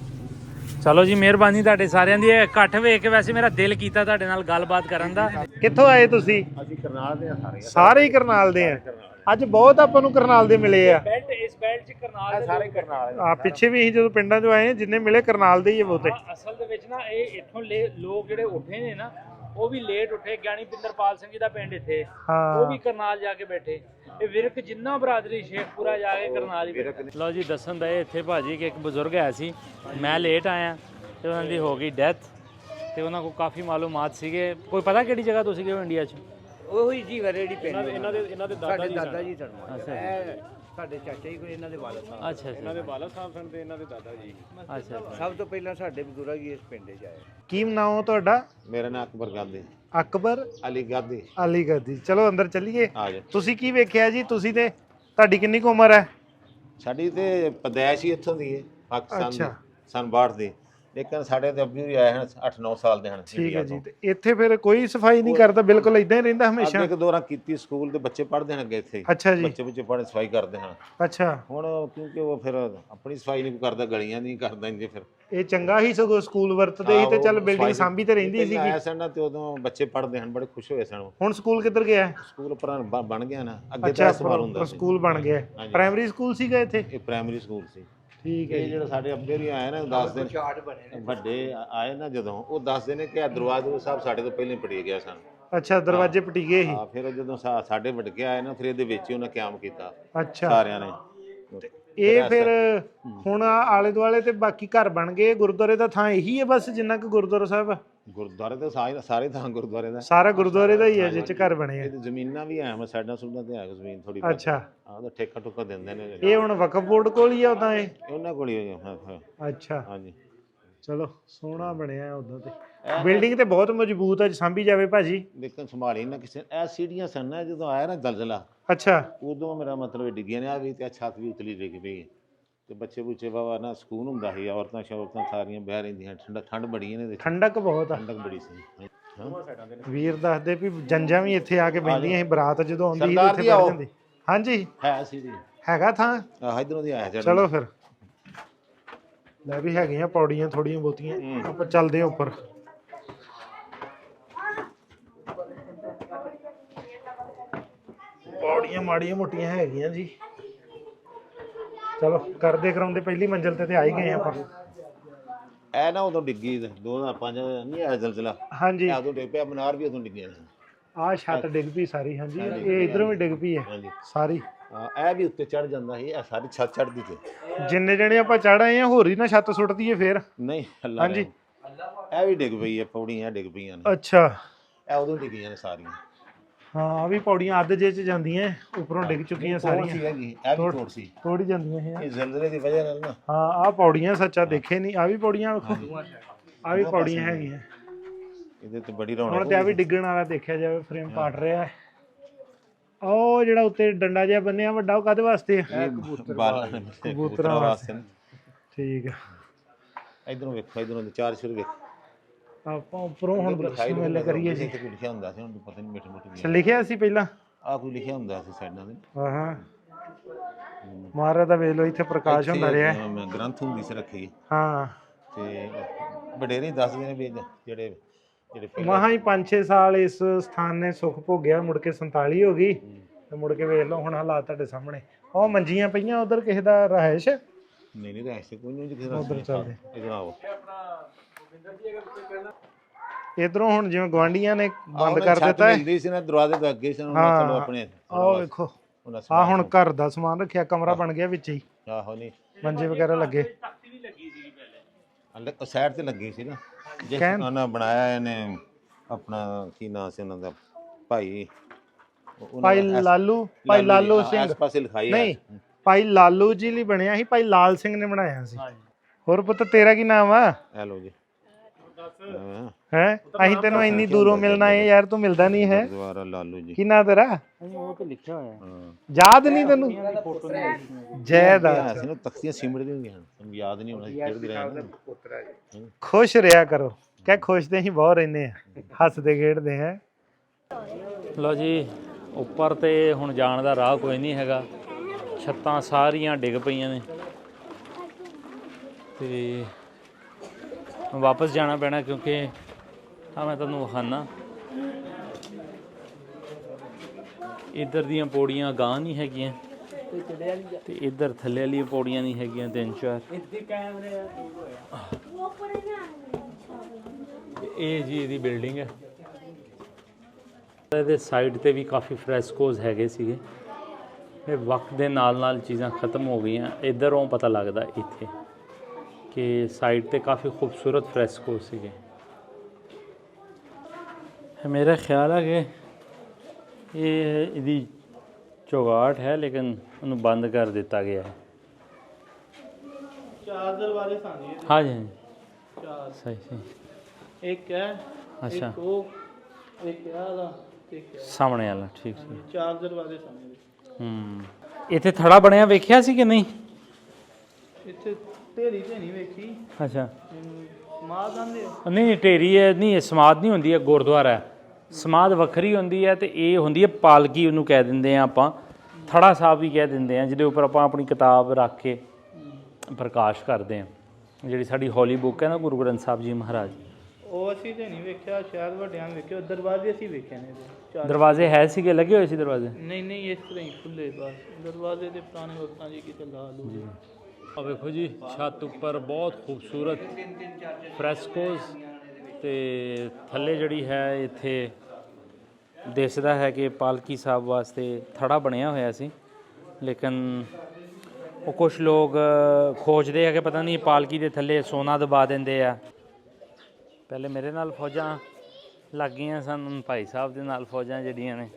ਚਲੋ ਜੀ ਮਿਹਰਬਾਨੀ ਤੁਹਾਡੇ ਸਾਰਿਆਂ ਦੀ। ਇਹ ਇਕੱਠ ਵੇਖ ਕੇ ਵੈਸੇ ਮੇਰਾ ਦਿਲ ਕੀਤਾ ਤੁਹਾਡੇ ਨਾਲ ਗੱਲਬਾਤ ਕਰਨ ਦਾ। ਕਿੱਥੋਂ ਆਏ ਤੁਸੀਂ? ਅਸੀਂ ਕਰਨਾਲ ਦੇ ਸਾਰੇ। ਸਾਰੇ ਹੀ ਕਰਨਾਲ ਦੇ ਆ। ਅੱਜ ਬਹੁਤ ਆਪਾਂ ਨੂੰ ਕਰਨਾਲ ਦੇ ਮਿਲੇ ਆ। ਬੈਲਟ ਇਸ ਬੈਲਟ ਚ ਕਰਨਾਲ ਸਾਰੇ ਕਰਨਾਲ ਆ ਪਿੱਛੇ ਵੀ ਅਸੀਂ ਜਦੋਂ ਪਿੰਡਾਂ 'ਚੋਂ ਆਏ ਜਿੰਨੇ ਮਿਲੇ ਕਰਨਾਲ ਦੇ ਹੀ ਆ ਬਹੁਤੇ। ਅਸਲ ਦੇ ਵਿੱਚ ਨਾ ਇਹ ਇੱਥੋਂ ਲੋਕ ਜਿਹੜੇ ਉੱਠੇ ਨੇ ਨਾ ਉਹ ਵੀ ਲੇਟ ਉੱਠੇ। ਗਿਆਨੀ ਪਿੰਦਰਪਾਲ ਸਿੰਘ ਜੀ ਦਾ ਪਿੰਡ ਇੱਥੇ। ਉਹ ਵੀ ਕਰਨਾਲ ਜਾ ਕੇ ਬੈਠੇ। ਇਹ ਵਿਰਕ ਜਿੰਨਾ ਬਰਾਦਰੀ ਸ਼ੇਖਪੁਰਾ ਜਾ ਕੇ ਕਰਨਾਲ ਹੀ ਬੈਠੇ। ਲਓ ਜੀ ਦੱਸਣ ਦਾ ਇੱਥੇ ਭਾਜੀ ਕਿ ਇੱਕ ਬਜ਼ੁਰਗ ਆਇਆ ਸੀ। ਮੈਂ ਲੇਟ ਆਇਆ ਤੇ ਉਹਨਾਂ ਦੀ ਹੋ ਗਈ ਡੈਥ ਤੇ ਉਹਨਾਂ ਕੋਲ ਕਾਫੀ ਮਾਲੂਮਾਤ ਸੀਗੇ। ਕੋਈ ਪਤਾ ਕਿਹੜੀ ਜਗ੍ਹਾ ਤੋਂ ਸੀਗੇ ਉਹ ਇੰਡੀਆ 'ਚ? ਉਹੀ ਜੀ ਵਰੇੜੀ ਪਿੰਡ ਇਹਨਾਂ ਦੇ ਇਹਨਾਂ ਦੇ ਦਾਦਾ ਜੀ ਦਾਦਾ ਜੀ ਸਨ। ਅੱਛਾ ਇਹ ਸਾਡੇ ਚਾਚਾ ਜੀ ਕੋਈ ਇਹਨਾਂ ਦੇ ਵਾਲਦ ਸਾਹਿਬ? ਅੱਛਾ ਇਹਨਾਂ ਅੱਛਾ। ਦੇ ਬਾਲਾ ਸਾਹਿਬ ਸਨ ਤੇ ਇਹਨਾਂ ਦੇ ਦਾਦਾ ਜੀ। ਅੱਛਾ ਅੱਛਾ। ਸਭ ਤੋਂ ਪਹਿਲਾਂ ਸਾਡੇ ਬਜ਼ੁਰਗ ਹੀ ਇਸ ਪਿੰਡ 'ਚ ਆਏ। ਕੀ ਨਾਮ ਤੁਹਾਡਾ? ਮੇਰਾ ਨਾਮ ਅਕਬਰ ਗਾਂਧੀ। ਅਕਬਰ? ਅਲੀ ਗਾਂਧੀ। ਅਲੀ ਗਦੀ ਚਲੋ ਅੰਦਰ ਚੱਲੀਏ। ਆ ਜਾ ਤੁਸੀਂ ਕੀ ਵੇਖਿਆ ਜੀ? ਤੁਸੀਂ ਤੇ ਤੁਹਾਡੀ ਕਿੰਨੀ ਕੁ ਉਮਰ ਹੈ? ਸਾਡੀ ਤੇ ਪਦੈਸ਼ ਹੀ ਇੱਥੋਂ ਦੀ ਹੈ ਪਾਕਿਸਤਾਨ ਦੀ। ਅੱਛਾ। ਸਨ ਬਾਹਰ ਦੀ। ਲੇਕਿਨ ਸਾਡੇ ਤੇ ਅੱਬੀ ਵੀ ਆਏ ਹਨ 8-9 ਸਾਲ ਦੇ ਹਨ ਠੀਕ ਹੈ ਜੀ ਤੋਂ। ਇੱਥੇ ਫਿਰ ਕੋਈ ਸਫ਼ਾਈ ਨਹੀਂ ਕਰਦਾ ਬਿਲਕੁਲ ਇਦਾਂ ਹੀ ਰਹਿੰਦਾ ਹਮੇਸ਼ਾ? ਇੱਕ ਦੌਰਾ ਕੀਤੀ ਸਕੂਲ ਦੇ ਬੱਚੇ ਪੜ੍ਹਦੇ ਹਨ ਅੱਗੇ ਇੱਥੇ। ਅੱਛਾ ਜੀ। ਬੱਚੇ ਬੱਚੇ ਪੜ੍ਹਨ ਸਫ਼ਾਈ ਕਰਦੇ ਹਨ। ਅੱਛਾ। ਹੁਣ ਕਿਉਂਕਿ ਉਹ ਫਿਰ ਆਪਣੀ ਸਫ਼ਾਈ ਨਹੀਂ ਕਰਦਾ ਗਲੀਆਂ ਨਹੀਂ ਕਰਦਾ ਇੰਜ ਫਿਰ। ਇਹ ਚੰਗਾ ਹੀ ਸਗੋਂ ਸਕੂਲ ਵਰਤਦੇ ਸੀ ਤੇ ਚੱਲ ਬਿਲਡਿੰਗ ਸਾਂਭੀ ਤੇ ਰਹਿੰਦੀ ਸੀਗੀ। ਆਇਆ ਸਨ ਨਾ ਤੇ ਉਦੋਂ ਬੱਚੇ ਪੜ੍ਹਦੇ ਹਨ ਬੜੇ ਖੁਸ਼ ਹੋਏ ਸਨ। ਹੁਣ ਸਕੂਲ ਕਿੱਧਰ ਗਿਆ? ਹੈ? ਸਕੂਲ ਬਣ ਗਿਆ ਨਾ ਅੱਗੇ ਤਾਂ ਸਵਾਲ ਹੁੰਦਾ ਸੀ। ਸਕੂਲ ਬਣ ਗਿਆ। ਪ੍ਰਾਇਮਰੀ ਸਕੂਲ ਸੀਗਾ ਇੱਥੇ? ਇਹ ਪ੍ਰਾਇਮਰੀ ਸਕੂਲ ਸੀ। ਠੀਕ ਹੈ ਇਹ ਜਿਹੜਾ ਸਾਡੇ ਅੱਬੇ ਵੀ ਆਏ ਨਾ ਦੱਸ ਦਿਨ ਵੱਡੇ ਆਏ ਨਾ ਜਦੋਂ ਉਹ ਦੱਸਦੇ ਨੇ ਕਿ ਇਹ ਦਰਵਾਜ਼ੇ ਸਾਹਿਬ ਸਾਡੇ ਤੋਂ ਪਹਿਲਾਂ ਹੀ ਪੜੀ ਗਿਆ ਸਨ। ਅੱਛਾ ਦਰਵਾਜ਼ੇ ਪਟੀਗੇ ਸੀ ਆ ਫਿਰ ਉਹ ਜਦੋਂ ਸਾ- ਸਾਡੇ ਵੱਡਕੇ ਆਏ ਨਾ ਫਿਰ ਇਹਦੇ ਵਿੱਚ ਹੀ ਉਹਨਾਂ ਕਿਆਮ ਕੀਤਾ। ਅੱਛਾ। ਸਾਰਿਆਂ ਨੇ। ਇਹ ਫਿਰ ਹੁਣ ਆਲੇ ਦੁਆਲੇ ਤੇ ਬਾਕੀ ਘਰ ਬਣ ਗਏ ਗੁਰਦੁਆਰੇ ਦਾ ਥਾਂ ਇਹੀ ਹੈ ਬਸ ਜਿੰਨਾ ਕੁ ਗੁਰਦੁਆਰਾ ਸਾਹਿਬ ਗੁਰਦੁਆਰੇ ਤੇ ਸਾਰੇ ਸਾਰੇ ਥਾਂ ਗੁਰਦੁਆਰੇ ਦਾ। ਸਾਰਾ ਗੁਰਦੁਆਰੇ ਦਾ ਹੀ ਹੈ ਜਿਹ ਚ ਘਰ ਬਣੇ ਆ। ਇਹ ਜ਼ਮੀਨਾਂ ਵੀ ਐ ਮੈਂ ਸਾਡਾ ਸੁਣਦਾ ਤੇ ਹੈ ਜ਼ਮੀਨ ਥੋੜੀ ਅੱਛਾ। ਆ ਉਹਦਾ ਠੇਕਾ ਠੁਕਾ ਦਿੰਦੇ ਨੇ। ਇਹ ਹੁਣ ਵਕਫ ਬੋਰਡ ਕੋਲ ਹੀ ਆ ਉਦਾਂ ਇਹ? ਉਹਨਾਂ ਕੋਲ ਹੀ ਹਾਂ ਹਾਂ। ਅੱਛਾ। ਹਾਂਜੀ। ਚਲੋ ਸੋਹਣਾ ਬਣਿਆ ਉਦਾਂ ਤੇ। ਬਿਲਡਿੰਗ ਤੇ ਬਹੁਤ ਮਜ਼ਬੂਤ ਹੈ ਸਾਂਭੀ ਜਾਵੇ ਭਾਜੀ। ਲੇਕਿਨ ਸੰਭਾਲੀ ਨਾ ਕਿਸੇ ਇਹ ਸੀੜੀਆਂ ਸਨ ਨਾ ਜਦੋਂ ਆਇਆ ਨਾ ਜ਼ਲਜ਼ਲਾ ਅੱਛਾ। ਉਦੋਂ ਮੇਰਾ ਮਤਲਬ ਡਿੱਗੀਆਂ ਨੇ ਆ ਵੀ ਤੇ ਛੱਤ ਵੀ ਉਤਲੀ ਡਿੱਗ ਪਈ ਹੈ। ਤੇ ਬੱਚੇ ਬੁੱਚੇ ਵਾਵਾ ਨਾ ਸਕੂਨ ਹੁੰਦਾ ਸੀ ਔਰਤਾਂ ਸ਼ੌਰਤਾਂ ਸਾਰੀਆਂ ਬਹਿ ਰਹਿੰਦੀਆਂ ਠੰਡਾ ਠੰਡ ਬੜੀ ਇਹਨੇ ਵਿੱਚ ਠੰਡਕ ਬਹੁਤ ਆ। ਠੰਡਕ ਬੜੀ ਸੀ। ਹਾਂ। ਵੀਰ ਦੱਸਦੇ ਵੀ ਜੰਜਾਂ ਵੀ ਇੱਥੇ ਆ ਕੇ ਬੈਠੀਆਂ ਸੀ ਬਰਾਤ ਜਦੋਂ ਆਉਂਦੀ ਸੀ ਸਰਦਾਰ ਇੱਥੇ ਜੀ ਬੈਠ ਆਓ। ਜਾਂਦੀ। ਹਾਂਜੀ। ਹੈ ਸੀ ਜੀ। ਹੈਗਾ ਥਾਂ? ਆਹ ਇਧਰੋਂ ਦੀ ਆਇਆ ਚਲੋ ਫਿਰ। ਲੈ ਵੀ ਹੈਗੀਆਂ ਪੌੜੀਆਂ ਥੋੜੀਆਂ ਬਹੁਤੀਆਂ। ਆਪਾਂ ਚੱਲਦੇ ਹਾਂ ਉੱਪਰ। ਪੌੜੀਆਂ ਮਾੜੀਆਂ ਮੋਟੀਆਂ ਹੈਗੀਆਂ ਜੀ। ਚਲੋ ਕਰਦੇ ਕਰਾਉਂਦੇ ਪਹਿਲੀ ਮੰਜ਼ਿਲ ਤੇ ਤੇ ਆ ਹੀ ਗਏ ਆਪਾਂ। ਐ ਨਾ ਉਦੋਂ ਡਿੱਗੀ 2005 ਨਹੀਂ ਆਇਆ ਜ਼ਲਜ਼ਲਾ ਹਾਂਜੀ। ਇਹ ਉਦੋਂ ਡਿੱਗ ਪਿਆ ਮਨਾਰ ਵੀ ਉਦੋਂ ਡਿੱਗਿਆ। ਸੀ। ਆਹ ਛੱਤ ਡਿੱਗ ਪਈ ਸਾਰੀ ਹਾਂਜੀ। ਇਹ ਇਧਰੋਂ ਵੀ ਡਿੱਗ ਪਈ ਹੈ ਹਾਂਜੀ। ਸਾਰੀ। ਇਹ ਵੀ ਉੱਤੇ ਚੜ ਜਾਂਦਾ ਸੀ ਇਹ ਸਾਰੀ ਛੱਤ ਚੜਦੀ ਸੀ। ਜਿੰਨੇ ਜਣੇ ਆਪਾਂ ਚੜ ਆਏ ਆ ਹੋਰ ਹੀ ਨਾ ਛੱਤ ਸੁੱਟ ਦਈਏ ਫੇਰ। ਨਹੀਂ ਅੱਲਾ ਹਾਂਜੀ। ਇਹ ਵੀ ਡਿੱਗ ਪਈ ਹੈ ਪੌੜੀਆਂ ਡਿੱਗ ਪਈਆਂ ਨੇ। ਅੱਛਾ। ਇਹ ਉਦੋਂ ਡਿੱਗੀਆਂ ਨੇ ਸਾਰੀਆਂ। ਹਾਂ ਆ ਵੀ ਪੌੜੀਆਂ ਅੱਧ ਜੇ ਚ ਜਾਂਦੀਆਂ ਉੱਪਰੋਂ ਡਿੱਗ ਚੁੱਕੀਆਂ ਸਾਰੀਆਂ। ਹੈਗੀ ਇਹ ਵੀ ਕੋਟ ਸੀ। ਥੋੜੀ ਜਾਂਦੀਆਂ ਇਹ। ਇਹ ਜ਼ਲਜ਼ਲੇ ਦੀ ਵਜ੍ਹਾ ਨਾਲ ਨਾ। ਹਾਂ ਆ ਪੌੜੀਆਂ ਸੱਚਾ ਦੇਖੇ ਨਹੀਂ ਆ ਵੀ ਪੌੜੀਆਂ ਵੇਖੋ। ਆ ਵੀ ਪੌੜੀਆਂ ਹੈਗੀਆਂ। ਇਹਦੇ ਤੇ ਬੜੀ ਹੁਣ ਰੌਣਕ ਤੇ ਆ ਵੀ ਡਿੱਗਣ ਵਾਲਾ ਦੇਖਿਆ ਜਾਵੇ ਫਰੇਮ ਪਾਟ ਰਿਹਾ ਹੈ। ਉਹ ਜਿਹੜਾ ਉੱਤੇ ਡੰਡਾ ਜਿਹਾ ਬੰਨਿਆ ਵੱਡਾ ਉਹ ਕਾਦੇ ਵਾਸਤੇ ਆ? ਬਾਲ ਕਬੂਤਰਾਂ ਵਾਸਤੇ। ਠੀਕ ਆ। ਇਧਰੋਂ ਵੇਖੋ ਇਧਰੋਂ ਚਾਰ ਸ਼ੁਰੂ ਵੇਖੋ। ਆਪਾਂ ਉੱਪਰੋਂ ਹੁਣ ਬਰਖਾਈ ਮਿਲ ਕਰੀਏ ਜੀ। ਤੇ ਲਿਖਿਆ ਹੁੰਦਾ ਸੀ ਹੁਣ ਪਤਾ ਨਹੀਂ ਮਿੱਠ ਮਿੱਠ ਲਿਖਿਆ ਸੀ ਪਹਿਲਾਂ? ਆ ਕੋਈ ਲਿਖਿਆ ਹੁੰਦਾ ਸੀ ਸਾਈਡਾਂ ਤੇ। ਹਾਂ ਹਾਂ। ਮਹਾਰਾਜ ਦਾ ਵੇਲੋ ਇੱਥੇ ਪ੍ਰਕਾਸ਼ ਹੁੰਦਾ ਰਿਹਾ। ਗ੍ਰੰਥ ਹੁੰਦੀ ਸੀ ਰੱਖੀ। ਹਾਂ। ਤੇ ਵਡੇਰੇ ਦੱਸਦੇ ਨੇ ਵੀ ਜਿਹੜੇ ਜਿਹੜੇ ਮਹਾ ਹੀ 5-6 ਸਾਲ ਇਸ ਸਥਾਨ ਨੇ ਸੁਖ ਭੋਗਿਆ ਮੁੜ ਕੇ 47 ਹੋ ਗਈ। ਤੇ ਮੁੜ ਕੇ ਵੇਖ ਲਓ ਹੁਣ ਹਾਲਾਤ ਤੁਹਾਡੇ ਸਾਹਮਣੇ। ਉਹ ਮੰਜੀਆਂ ਪਈਆਂ ਉਧਰ ਕਿਸੇ ਦਾ ਰਹਿਸ਼ ਨਹੀਂ ਨਹੀਂ ਰਹਿਸ਼ ਕੋਈ ਨਹੀਂ ਜਿੱਥੇ ਉਧਰ ਚੱਲਦੇ। ਇਧਰ ਆਓ। ਇਧਰੋਂ ਹੁਣ ਜਿਵੇਂ ਗਵਾਂਡੀਆਂ ਨੇ ਬੰਦ ਕਰ ਦਿੱਤਾ ਹੈ। ਮਿਲਦੀ ਸੀ ਨਾ ਦਰਵਾਜ਼ੇ ਦੇ ਅੱਗੇ ਸੀ ਉਹਨਾਂ। ਚਲੋ ਆਪਣੇ ਆਹ ਵੇਖੋ। ਆ ਹੁਣ ਘਰ ਦਾ ਸਮਾਨ ਰੱਖਿਆ ਕਮਰਾ ਬਣ ਗਿਆ ਵਿੱਚ ਹੀ। ਆਹੋ ਨਹੀਂ। ਮੰਜੇ ਵਗੈਰਾ ਲੱਗੇ। ਹਲੇ ਸਾਈਡ ਤੇ ਲੱਗੀ ਸੀ ਨਾ। ਜਿਸ ਉਹਨਾਂ ਬਣਾਇਆ ਇਹਨੇ ਆਪਣਾ ਕੀ ਨਾਂ ਸੀ ਉਹਨਾਂ ਦਾ? ਭਾਈ। ਭਾਈ ਲਾਲੂ ਭਾਈ ਲਾਲੂ ਸਿੰਘ। ਇਸ ਪਾਸੇ ਲਿਖਾਈ ਨਹੀਂ ਭਾਈ ਲਾਲੂ ਜੀ ਲਈ ਬਣਿਆ ਸੀ ਭਾਈ ਲਾਲ ਸਿੰਘ ਨੇ ਬਣਾਇਆ ਸੀ। ਹੋਰ ਪੁੱਤ ਤੇਰਾ ਕੀ ਨਾਮ ਆ? ਇਹ ਲਓ ਜੀ। ਹਾਂ, ਅਸੀਂ ਤੈਨੂੰ ਇੰਨੀ ਦੂਰੋਂ ਮਿਲਣਾ ਹੈ ਯਾਰ ਤੂੰ ਮਿਲਦਾ ਨਹੀਂ ਹੈ। ਗੁਰਦੁਆਰਾ ਲਾਲੂ ਜੀ। ਕੀ ਨਾਂ ਤੇਰਾ? ਉਹ ਤੇ ਲਿਖਿਆ ਹੋਇਆ ਹਾਂ। ਯਾਦ ਨਹੀਂ ਤੈਨੂੰ? ਜੈ ਦਾ ਇਹ ਸੀ ਨਾ ਤਖਤੀਆਂ ਸਿਮੜਦੀਆਂ ਹੁੰਦੀਆਂ ਹਨ ਸਾਨੂੰ ਯਾਦ ਨਹੀਂ ਹੋਣਾ ਖੇਡਦੇ ਰਹੇ ਨਾ ਖੁਸ਼ ਰਿਹਾ ਕਰੋ। ਕਹਿ ਖੁਸ਼ ਤੇ ਅਸੀਂ ਬਹੁਤ ਰਹਿੰਦੇ ਆ ਹੱਸਦੇ ਖੇਡਦੇ ਆ ਲਓ ਜੀ ਉੱਪਰ ਤੇ ਹੁਣ ਜਾਣ ਦਾ ਰਾਹ ਕੋਈ ਨਹੀਂ ਹੈਗਾ। ਛੱਤਾਂ ਸਾਰੀਆਂ ਡਿੱਗ ਪਈਆਂ ਨੇ। ਤੇ ਵਾਪਸ ਜਾਣਾ ਪੈਣਾ ਕਿਉਂਕਿ ਆ ਮੈਂ ਤੁਹਾਨੂੰ ਵਿਖਾਨਾ ਇੱਧਰ ਦੀਆਂ ਪੌੜੀਆਂ ਗਾਂ ਨਹੀਂ ਹੈਗੀਆਂ ਤੇ ਇੱਧਰ ਥੱਲੇ ਵਾਲੀਆਂ ਪੌੜੀਆਂ ਨਹੀਂ ਹੈਗੀਆਂ, ਤਿੰਨ ਚਾਰ। ਇਹ ਜੀ ਇਹਦੀ ਬਿਲਡਿੰਗ ਹੈ। ਇਹਦੇ ਸਾਈਡ ਤੇ ਵੀ ਕਾਫੀ ਫਰੈਸਕੋਜ਼ ਹੈਗੇ ਸੀਗੇ। ਇਹ ਵਕਤ ਦੇ ਨਾਲ ਨਾਲ ਚੀਜ਼ਾਂ ਖਤਮ ਹੋ ਗਈਆਂ। ਇਧਰੋਂ ਪਤਾ ਲੱਗਦਾ ਇੱਥੇ। ਕਿ ਸਾਈਡ ਤੇ ਕਾਫੀ ਖੂਬਸੂਰਤ ਫਰੈਸਕੋ ਸੀਗੇ। ਮੇਰਾ ਖਿਆਲ ਹੈ ਕਿ ਇਹ ਇਹਦੀ ਚੌਗਾਟ ਹੈ ਲੇਕਿਨ ਉਹਨੂੰ ਬੰਦ ਕਰ ਦਿੱਤਾ ਗਿਆ ਹੈ। ਚਾਰ ਦਰਵਾਜ਼ੇ ਸਨ ਜੀ ਹਾਂਜੀ ਹਾਂਜੀ। ਚਾਰ। ਸਹੀ ਸਹੀ। ਇੱਕ ਹੈ ਅੱਛਾ। ਇੱਕ ਉਹ ਇੱਕ ਇਹ। ਸਾਹਮਣੇ ਵਾਲਾ ਠੀਕ ਸੀ ਚਾਰ ਦਰਵਾਜ਼ੇ ਸਨ। ਹੂੰ। ਇੱਥੇ ਥੜਾ ਬਣਿਆ ਵੇਖਿਆ ਸੀ ਕਿ ਨਹੀਂ? ਇੱਥੇ ਢੇਰੀ ਤੇ ਨਹੀਂ ਵੇਖੀ ਅੱਛਾ ਢੇਰੀ ਹੈ ਨਹੀਂ ਇਹ ਸਮਾਧ ਨਹੀਂ ਹੁੰਦੀ ਹੈ ਗੁਰਦੁਆਰਾ ਹੈ। ਸਮਾਧ ਵੱਖਰੀ ਹੁੰਦੀ ਹੈ ਤੇ ਇਹ ਹੁੰਦੀ ਹੈ ਪਾਲਕੀ ਉਹਨੂੰ ਕਹਿ ਦਿੰਦੇ ਆ ਆਪਾਂ। ਥੜਾ ਸਾਹਿਬ ਵੀ ਕਹਿ ਦਿੰਦੇ ਆ ਜਿਹਦੇ ਉੱਪਰ ਆਪਾਂ ਆਪਣੀ ਕਿਤਾਬ ਰੱਖ ਕੇ ਪ੍ਰਕਾਸ਼ ਕਰਦੇ ਆ ਜਿਹੜੀ ਸਾਡੀ ਹੌਲੀ ਬੁੱਕ ਹੈ ਨਾ ਗੁਰੂ ਗ੍ਰੰਥ ਸਾਹਿਬ ਜੀ ਮਹਾਰਾਜ। ਉਹ ਅਸੀਂ ਤੇ ਨਹੀਂ ਵੇਖਿਆ ਸ਼ਾਇਦ ਵੱਡਿਆਂ ਨੇ ਵੇਖਿਆ ਦਰਵਾਜ਼ੇ ਅਸੀਂ ਵੇਖੇ ਨੇ ਇਹਦੇ। ਚਾਰ ਦਰਵਾਜ਼ੇ ਹੈ ਸੀਗੇ ਲੱਗੇ ਹੋਏ ਸੀ ਦਰਵਾਜ਼ੇ? ਨਹੀਂ ਨਹੀਂ ਇਸ ਤਰ੍ਹਾਂ ਹੀ ਖੁੱਲੇ ਬਸ। ਦਰਵਾਜ਼ੇ ਤੇ ਪੁਰਾਣੇ ਵਕਤਾਂ ਜੀ ਕਿਤੇ ਲਾ ਲੂ ਆ ਵੇਖੋ ਜੀ, ਛੱਤ ਉੱਪਰ ਬਹੁਤ ਖੂਬਸੂਰਤ ਫਰੈਸਕੋਸ ਤੇ ਥੱਲੇ ਜਿਹੜੀ ਹੈ ਇੱਥੇ ਦਿਸਦਾ ਹੈ ਕਿ ਪਾਲਕੀ ਸਾਹਿਬ ਵਾਸਤੇ ਥੜਾ ਬਣਿਆ ਹੋਇਆ ਸੀ। ਲੇਕਿਨ ਉਹ ਕੁਝ ਲੋਕ ਖੋਜਦੇ ਆ ਕਿ ਪਤਾ ਨਹੀਂ ਪਾਲਕੀ ਦੇ ਥੱਲੇ ਸੋਨਾ ਦਬਾ ਦਿੰਦੇ ਆ। ਪਹਿਲੇ ਮੇਰੇ ਨਾਲ ਫੌਜਾਂ ਲੱਗ ਗਈਆਂ ਸਨ ਭਾਈ ਸਾਹਿਬ ਦੇ ਨਾਲ ਫੌਜਾਂ ਜਿਹੜੀਆਂ ਨੇ।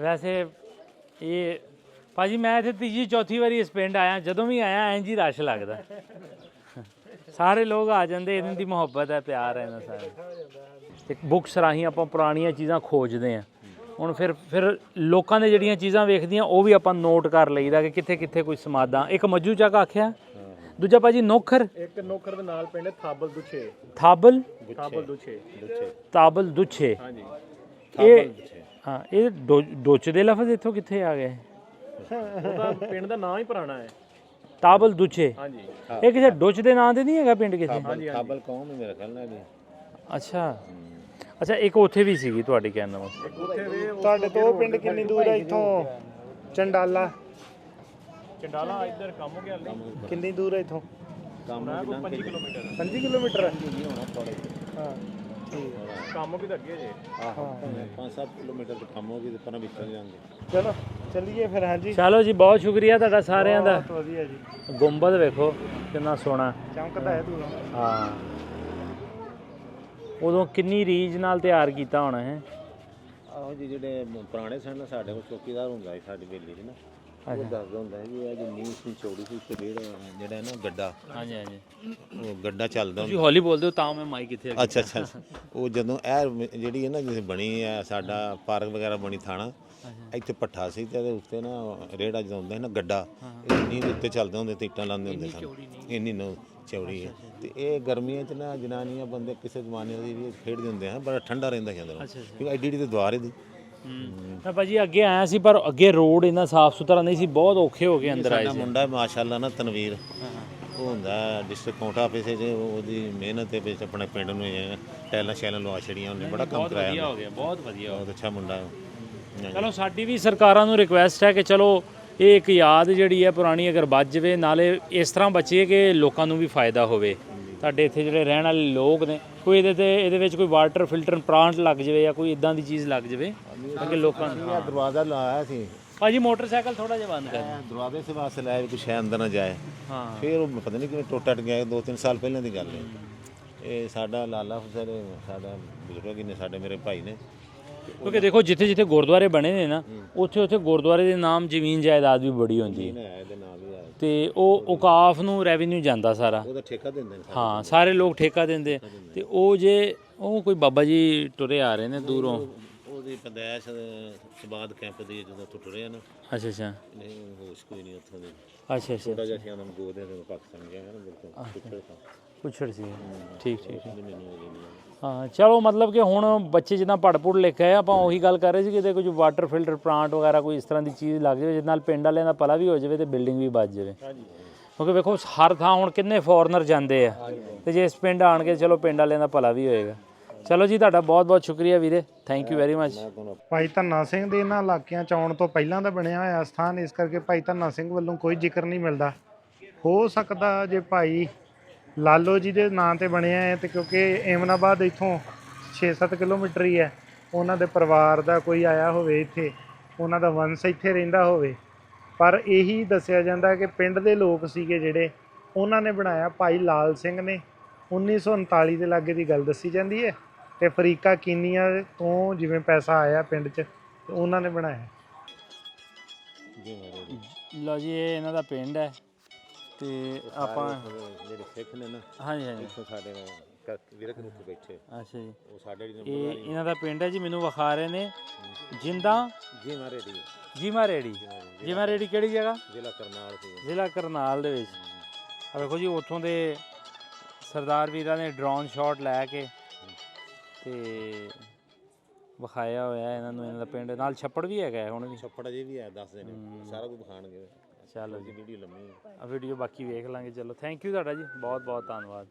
ਵੈਸੇ ਇਹ ਭਾਜੀ ਮੈਂ ਇੱਥੇ ਤੀਜੀ ਚੌਥੀ ਵਾਰੀ ਇਸ ਪਿੰਡ ਆਇਆ ਜਦੋਂ ਵੀ ਆਇਆ ਐਂ ਜੀ ਰਸ਼ ਲੱਗਦਾ। ਸਾਰੇ ਲੋਕ ਆ ਜਾਂਦੇ ਇਹਨਾਂ ਦੀ ਮੁਹੱਬਤ ਹੈ ਪਿਆਰ ਹੈ ਇਹਨਾਂ ਸਾਰੇ ਇੱਕ ਬੁੱਕਸ ਰਾਹੀਂ ਆਪਾਂ ਪੁਰਾਣੀਆਂ ਚੀਜ਼ਾਂ ਖੋਜਦੇ ਆ ਹੁਣ ਫਿਰ ਫਿਰ ਲੋਕਾਂ ਦੇ ਜਿਹੜੀਆਂ ਚੀਜ਼ਾਂ ਵੇਖਦੀਆਂ ਉਹ ਵੀ ਆਪਾਂ ਨੋਟ ਕਰ ਲਈਦਾ ਕਿ ਕਿੱਥੇ ਕਿੱਥੇ ਕੋਈ ਸਮਾਦਾਂ ਇੱਕ ਮੱਜੂ ਚੱਕ ਆਖਿਆ ਦੂਜਾ ਭਾਜੀ ਨੋਖਰ। ਇੱਕ ਨੋਕਰ ਦੇ ਨਾਲ ਪਿੰਡ ਥਾਬਲ ਦੁਛੇ। ਥਾਬਲ? ਥਾਬਲ ਦੁਛੇ। ਤਾਬਲ ਦੁੱਛੇ। ਹਾਂਜੀ। ਇਹ ਹਾਂ ਇਹ ਡੋਚ ਦੇ ਲਫ਼ਜ਼ ਇੱਥੋਂ ਕਿੱਥੇ ਆ ਗਏ? ਉਹਦਾ ਪਿੰਡ ਦਾ ਨਾਂ ਹੀ ਪੁਰਾਣਾ ਹੈ। ਤਾਬਲ ਦੁੱਛੇ। ਹਾਂਜੀ। ਇਹ ਕਿਸੇ ਡੋਚ ਦੇ ਨਾਂ ਤੇ ਨਹੀਂ ਹੈਗਾ ਪਿੰਡ ਕਿਸੇ? ਕਾਬਲ ਕੌਮ ਹੈ ਮੇਰੇ ਖਿਆਲ ਨਾਲ ਵੀ ਅੱਛਾ। ਅੱਛਾ ਇੱਕ ਉੱਥੇ ਵੀ ਸੀਗੀ ਤੁਹਾਡੀ ਕਹਿਣ ਦਾ ਮਤਲਬ। ਤੁਹਾਡੇ ਤੋਂ ਉਹ ਪਿੰਡ ਕਿੰਨੀ ਦੂਰ ਹੈ ਇੱਥੋਂ? ਚੰਡਾਲਾ। ਚੰਡਾਲਾ ਇੱਧਰ ਕੰਮ ਹੋ ਗਿਆ ਨਹੀਂ ਕਿੰਨੀ ਦੂਰ ਹੈ ਇੱਥੋਂ? ਕੰਮ 25 ਕਿਲੋਮੀਟਰ 5 ਕਿਲੋਮੀਟਰ ਹੈ? ਹਾਂ ਕੰਮ ਵੀ ਤਾਂ ਅੱਗੇ ਜੇ। ਆਹੋ 5-7 ਕਿਲੋਮੀਟਰ ਤੇ ਕੰਮ ਹੋ ਗਈ ਤੇ ਪਰਾਂ ਵਿਚਰ ਜਾਂਦੇ। ਚਲੋ। ਚੱਲੀਏ ਫਿਰ ਹਾਂਜੀ। ਚਲੋ ਜੀ ਬਹੁਤ ਸ਼ੁਕਰੀਆ ਤੁਹਾਡਾ ਸਾਰਿਆਂ ਦਾ। ਬਹੁਤ ਵਧੀਆ ਜੀ। ਗੁੰਬਦ ਵੇਖੋ ਕਿੰਨਾ ਸੋਹਣਾ। ਚਮਕਦਾ ਹੈ ਤੂੰ ਹਾਂ। ਉਦੋਂ ਕਿੰਨੀ ਰੀਝ ਨਾਲ ਤਿਆਰ ਕੀਤਾ ਹੋਣਾ ਹੈ ਆਹੋ ਜੀ ਜਿਹੜੇ ਪੁਰਾਣੇ ਸਨ ਸਾਡੇ ਕੋਲ ਚੌਕੀਦਾਰ ਹੁੰਦਾ ਸੀ ਸਾਡੀ ਬੇਲੀ 'ਚ ਨਾ। ਉਹ ਦੱਸਦਾ ਹੁੰਦਾ ਸੀ ਵੀ ਇਹ ਜਿੰਨੀ ਸੀ ਚੌੜੀ ਸੀ ਤੇ ਜਿਹੜਾ ਜਿਹੜਾ ਹੈ ਨਾ ਗੱਡਾ ਹਾਂਜੀ ਹਾਂਜੀ। ਉਹ ਗੱਡਾ ਚੱਲਦਾ ਤੁਸੀਂ ਹੌਲੀ ਬੋਲਦੇ ਹੋ ਤਾਂ ਮੈਂ ਮਾਈਕ ਇੱਥੇ ਅੱਛਾ ਅੱਛਾ। ਉਹ ਜਦੋਂ ਇਹ ਜਿਹੜੀ ਹੈ ਨਾ ਜਿਵੇਂ ਬਣੀ ਹੈ ਸਾਡਾ ਪਾਰਕ ਵਗੈਰਾ ਬਣੀ ਥਾਣਾ ਇੱਥੇ ਪੱਠਾ ਸੀ ਤੇ ਇਹਦੇ ਉੱਤੇ ਨਾ ਰੇੜਾ ਜਦੋਂ ਹੁੰਦਾ ਸੀ ਨਾ ਗੱਡਾ। ਇੰਨੀ ਦੇ ਉੱਤੇ ਚੱਲਦੇ ਹੁੰਦੇ ਤੇ ਇੱਟਾਂ ਲਾਉਂਦੇ ਹੁੰਦੇ ਸਨ। ਇੰਨੀ ਨੋ ਚੌੜੀ। ਹੈ ਤੇ ਇਹ ਗਰਮੀਆਂ 'ਚ ਨਾ ਜਨਾਨੀਆਂ ਬੰਦੇ ਕਿਸੇ ਜ਼ਮਾਨੇ ਦੀ ਵੀ ਖੇਡਦੇ ਹੁੰਦੇ ਹਨ ਬੜਾ ਠੰਡਾ ਰਹਿੰਦਾ ਸੀ ਅੰਦਰ। ਕਿਉਂਕਿ ਐਡੀ ਐਡੀ ਤੇ ਦੁਆਰ ਇਹਦੀ। ਤਾਂ ਭਾਜੀ ਅੱਗੇ ਆਇਆ ਸੀ ਪਰ ਅੱਗੇ ਰੋਡ ਇੰਨਾ ਸਾਫ਼ ਸੁਥਰਾ ਨਹੀਂ ਸੀ ਬਹੁਤ ਔਖੇ ਹੋ ਕੇ ਅੰਦਰ ਆਏ ਸਾਡਾ ਸੀ। ਮੁੰਡਾ ਮਾਸ਼ਾਅੱਲਾ ਨਾ ਤਨਵੀਰ। ਉਹ ਹੁੰਦਾ ਡਿਸਟ੍ਰਿਕਟ ਕੋਟਾ ਆਫਿਸ 'ਚ ਉਹਦੀ ਮਿਹਨਤ ਦੇ ਵਿੱਚ ਆਪਣੇ ਪਿੰਡ ਨੂੰ ਇਹ ਟੈਲਾਂ ਸ਼ੈਲਾਂ ਲਵਾ ਛੜੀਆਂ ਉਹਨੇ ਬੜਾ ਕੰਮ ਬਹੁਤ ਵਧੀਆ ਕਰਾਇਆ ਹੋ ਗਿਆ ਬਹੁਤ ਵਧੀਆ ਬਹੁਤ ਅੱਛਾ ਮੁੰਡਾ ਹੈ ਚਲੋ ਸਾਡੀ ਵੀ ਸਰਕਾਰਾਂ ਨੂੰ ਰਿਕੁਐਸਟ ਹੈ ਕਿ ਚਲੋ ਇਹ ਇੱਕ ਯਾਦ ਜਿਹੜੀ ਹੈ ਪੁਰਾਣੀ ਅਗਰ ਬਚ ਜਾਵੇ ਨਾਲੇ ਇਸ ਤਰ੍ਹਾਂ ਬਚੇ ਕਿ ਲੋਕਾਂ ਨੂੰ ਵੀ ਫਾਇਦਾ ਹੋਵੇ। ਤੁਹਾਡੇ ਇੱਥੇ ਜਿਹੜੇ ਰਹਿਣ ਵਾਲੇ ਲੋਕ ਨੇ ਕੋਈ ਇਹਦੇ ਤੇ ਇਹਦੇ ਵਿੱਚ ਕੋਈ ਵਾਟਰ ਫਿਲਟਰ ਪਲਾਂਟ ਲੱਗ ਜਾਵੇ ਜਾਂ ਕੋਈ ਇਦਾਂ ਦੀ ਚੀਜ਼ ਲੱਗ ਜਾਵੇ ਤਾਂ ਕਿ ਲੋਕਾਂ ਨੂੰ ਇਹ ਦਰਵਾਜ਼ਾ ਲਾਇਆ ਸੀ। ਭਾਜੀ ਮੋਟਰਸਾਈਕਲ ਥੋੜਾ ਜਿਹਾ ਬੰਦ ਕਰ ਦਰਵਾਜ਼ੇ ਸੇ ਵਾਸਤੇ ਲਾਇਆ ਕੁਛ ਹੈ ਅੰਦਰ ਨਾ ਜਾਏ। ਹਾਂ। ਫਿਰ ਉਹ ਪਤਾ ਨਹੀਂ ਕਿਵੇਂ ਟੁੱਟ ਟੱਟ ਗਿਆ ਦੋ ਤਿੰਨ ਸਾਲ ਪਹਿਲਾਂ ਦੀ ਗੱਲ ਹੈ। ਇਹ ਸਾਡਾ ਲਾਲਾ ਹੁਸੈਨ ਸਾਡਾ ਬਜ਼ੁਰਗ ਨੇ ਸਾਡੇ ਮੇਰੇ ਭਾਈ ਨੇ। ਕਿਉਂਕਿ ਦੇਖੋ ਜਿੱਥੇ ਜਿੱਥੇ ਗੁਰਦੁਆਰੇ ਬਣੇ ਨੇ ਨਾ ਉੱਥੇ ਉੱਥੇ ਗੁਰਦੁਆਰੇ ਦੇ ਨਾਮ ਜ਼ਮੀਨ ਜਾਇਦਾਦ ਵੀ ਬੜੀ ਹੁੰਦੀ ਹੈ। ਇਹਦੇ ਆਇਆ ਤੇ ਉਹ ਔਕਾਫ ਨੂੰ ਰੈਵਨਿਊ ਜਾਂਦਾ ਸਾਰਾ। ਉਹਦਾ ਠੇਕਾ ਦਿੰਦੇ ਨੇ ਹਾਂ ਸਾਰੇ ਲੋਕ ਠੇਕਾ ਦਿੰਦੇ। ਆ। ਤੇ ਉਹ ਜੇ ਉਹ ਕੋਈ ਬਾਬਾ ਜੀ ਟੁਰੇ ਆ ਰਹੇ ਨੇ ਦੂਰੋਂ। ਉਹਦੀ ਪਦੈਸ਼ ਸਬਾਦ ਕੈਂਪ ਦੀ ਜਦੋਂ ਟੁਰੇ ਆ ਨਾ। ਅੱਛਾ ਅੱਛਾ। ਨਹੀਂ ਹੋਸ਼ ਕੋਈ ਨਹੀਂ ਉੱਥੋਂ ਦੀ। ਅੱਛਾ ਅੱਛਾ ਛੋਟਾ ਜਿਹਾ ਸੀ ਉਹਨਾਂ ਨੂੰ ਗੋਦ ਦੇ ਦੇ ਪਾਕਿਸਤਾਨ ਗਿਆ ਨਾ ਬਿਲਕੁਲ। ਪੁੱਛੋ ਤਾਂ। ਪੁੱਛੜ ਸੀ। ਠੀਕ ਠੀਕ ਹੋ ਚਲੋ ਮਤਲਬ ਕਿ ਹੁਣ ਬੱਚੇ ਜਿੱਦਾਂ ਪੜ ਪੜ ਲਿਖ ਆਏ ਆਪਾਂ ਉਹੀ ਗੱਲ ਕਰ ਰਹੇ ਸੀ ਕਿ ਤੇ ਕੁਝ ਵਾਟਰ ਫਿਲਟਰ ਪਲਾਂਟ ਵਗੈਰਾ ਕੋਈ ਇਸ ਤਰ੍ਹਾਂ ਦੀ ਚੀਜ਼ ਲੱਗ ਜਾਵੇ ਜਿਹਦੇ ਨਾਲ ਪਿੰਡ ਵਾਲਿਆਂ ਦਾ ਭਲਾ ਵੀ ਹੋ ਜਾਵੇ ਤੇ ਬਿਲਡਿੰਗ ਵੀ ਬਚ ਜਾਵੇ। ਕਿਉਂਕਿ ਵੇਖੋ ਹਰ ਥਾਂ ਹੁਣ ਕਿੰਨੇ ਫੋਰਨਰ ਜਾਂਦੇ ਆ ਤੇ ਜੇ ਇਸ ਪਿੰਡ ਆਣ ਕੇ ਚਲੋ ਪਿੰਡ ਵਾਲਿਆਂ ਦਾ ਭਲਾ ਵੀ ਹੋਏਗਾ। ਚਲੋ ਜੀ ਤੁਹਾਡਾ ਬਹੁਤ ਬਹੁਤ ਸ਼ੁਕਰੀਆ ਵੀਰੇ। ਥੈਂਕ ਯੂ ਵੈਰੀ ਮਚ ਭਾਈ ਧੰਨਾ ਸਿੰਘ ਦੇ ਇਹਨਾਂ ਇਲਾਕਿਆਂ ਚ ਆਉਣ ਤੋਂ ਪਹਿਲਾਂ ਦਾ ਬਣਿਆ ਹੋਇਆ ਸਥਾਨ ਇਸ ਕਰਕੇ ਭਾਈ ਧੰਨਾ ਸਿੰਘ ਵੱਲੋਂ ਕੋਈ ਜ਼ਿਕਰ ਨਹੀਂ ਮਿਲਦਾ। ਹੋ ਸਕਦਾ ਜੇ ਭਾਈ ਲਾਲੋ ਜੀ ਦੇ ਨਾਂ ਤੇ ਬਣਿਆ ਹੈ ਤੇ ਕਿਉਂਕਿ ਏਮਨਾਬਾਦ ਇਥੋਂ 6-7 ਕਿਲੋਮੀਟਰ ਹੀ ਹੈ। ਉਹਨਾਂ ਦੇ ਪਰਿਵਾਰ ਦਾ ਕੋਈ ਆਇਆ ਹੋਵੇ ਇੱਥੇ, ਉਹਨਾਂ ਦਾ ਵੰਸ਼ ਇੱਥੇ ਰਹਿੰਦਾ ਹੋਵੇ। ਪਰ ਇਹੀ ਦੱਸਿਆ ਜਾਂਦਾ ਕਿ ਪਿੰਡ ਦੇ ਲੋਕ ਸੀਗੇ ਜਿਹੜੇ, ਉਹਨਾਂ ਨੇ ਬਣਾਇਆ ਭਾਈ ਲਾਲ ਸਿੰਘ ਨੇ। 1939 ਦੇ ਲਾਗੇ ਦੀ ਗੱਲ ਦੱਸੀ ਜਾਂਦੀ ਹੈ ਤੇ ਅਫਰੀਕਾ ਕੀਨੀਆ ਤੋਂ ਜਿਵੇਂ ਪੈਸਾ ਆਇਆ ਪਿੰਡ 'ਚ, ਤੇ ਉਹਨਾਂ ਨੇ ਬਣਾਇਆ। ਲਓ ਜੀ, ਇਹ ਇਹਨਾਂ ਦਾ ਪਿੰਡ ਹੈ। ਤੇ ਆਪਾਂ ਜਿਹੜੇ ਸਿੱਖ ਨੇ ਨਾ ਹਾਂਜੀ ਹਾਂਜੀ। ਇੱਥੋਂ ਸਾਡੇ ਵਿਰਕ ਰੁਕ ਬੈਠੇ। ਅੱਛਾ ਜੀ। ਉਹ ਸਾਡੇ ਇਹ ਜਿਹੜੇ ਇਹਨਾਂ ਦਾ ਪਿੰਡ ਹੈ ਜੀ ਮੈਨੂੰ ਵਿਖਾ ਰਹੇ ਨੇ। ਜਿੰਦਾ ਜੀ ਮਾਰੇ ਦੀ ਜੀਮਾ ਰੇੜੀ ਜੀਮਾ ਰੇੜੀ ਕਿਹੜੀ ਜਗ੍ਹਾ? ਜ਼ਿਲ੍ਹਾ ਕਰਨਾਲ ਸੀ ਜ਼ਿਲ੍ਹਾ ਕਰਨਾਲ ਦੇ ਵਿੱਚ। ਆ ਵੇਖੋ ਜੀ ਉੱਥੋਂ ਦੇ ਸਰਦਾਰ ਵੀਰਾਂ ਨੇ ਡਰੋਨ ਸ਼ਾਟ ਲੈ ਕੇ ਤੇ ਵਿਖਾਇਆ ਹੋਇਆ ਇਹਨਾਂ ਨੂੰ ਇਹਨਾਂ ਦਾ ਪਿੰਡ। ਨਾਲ ਛੱਪੜ ਵੀ ਹੈਗਾ ਹੁਣ ਵੀ। ਛੱਪੜ ਜੇ ਵੀ ਹੈ ਦੱਸਦੇ ਨੇ। ਸਾਰਾ ਕੁਝ ਦਿਖਾਣਗੇ ਚਲੋ ਜੀ। ਵੀਡੀਓ ਲੰਮੀ ਆ ਵੀਡੀਓ ਬਾਕੀ ਵੇਖ ਲਾਂਗੇ ਚਲੋ। ਥੈਂਕ ਯੂ ਤੁਹਾਡਾ ਜੀ। ਬਹੁਤ ਬਹੁਤ ਧੰਨਵਾਦ।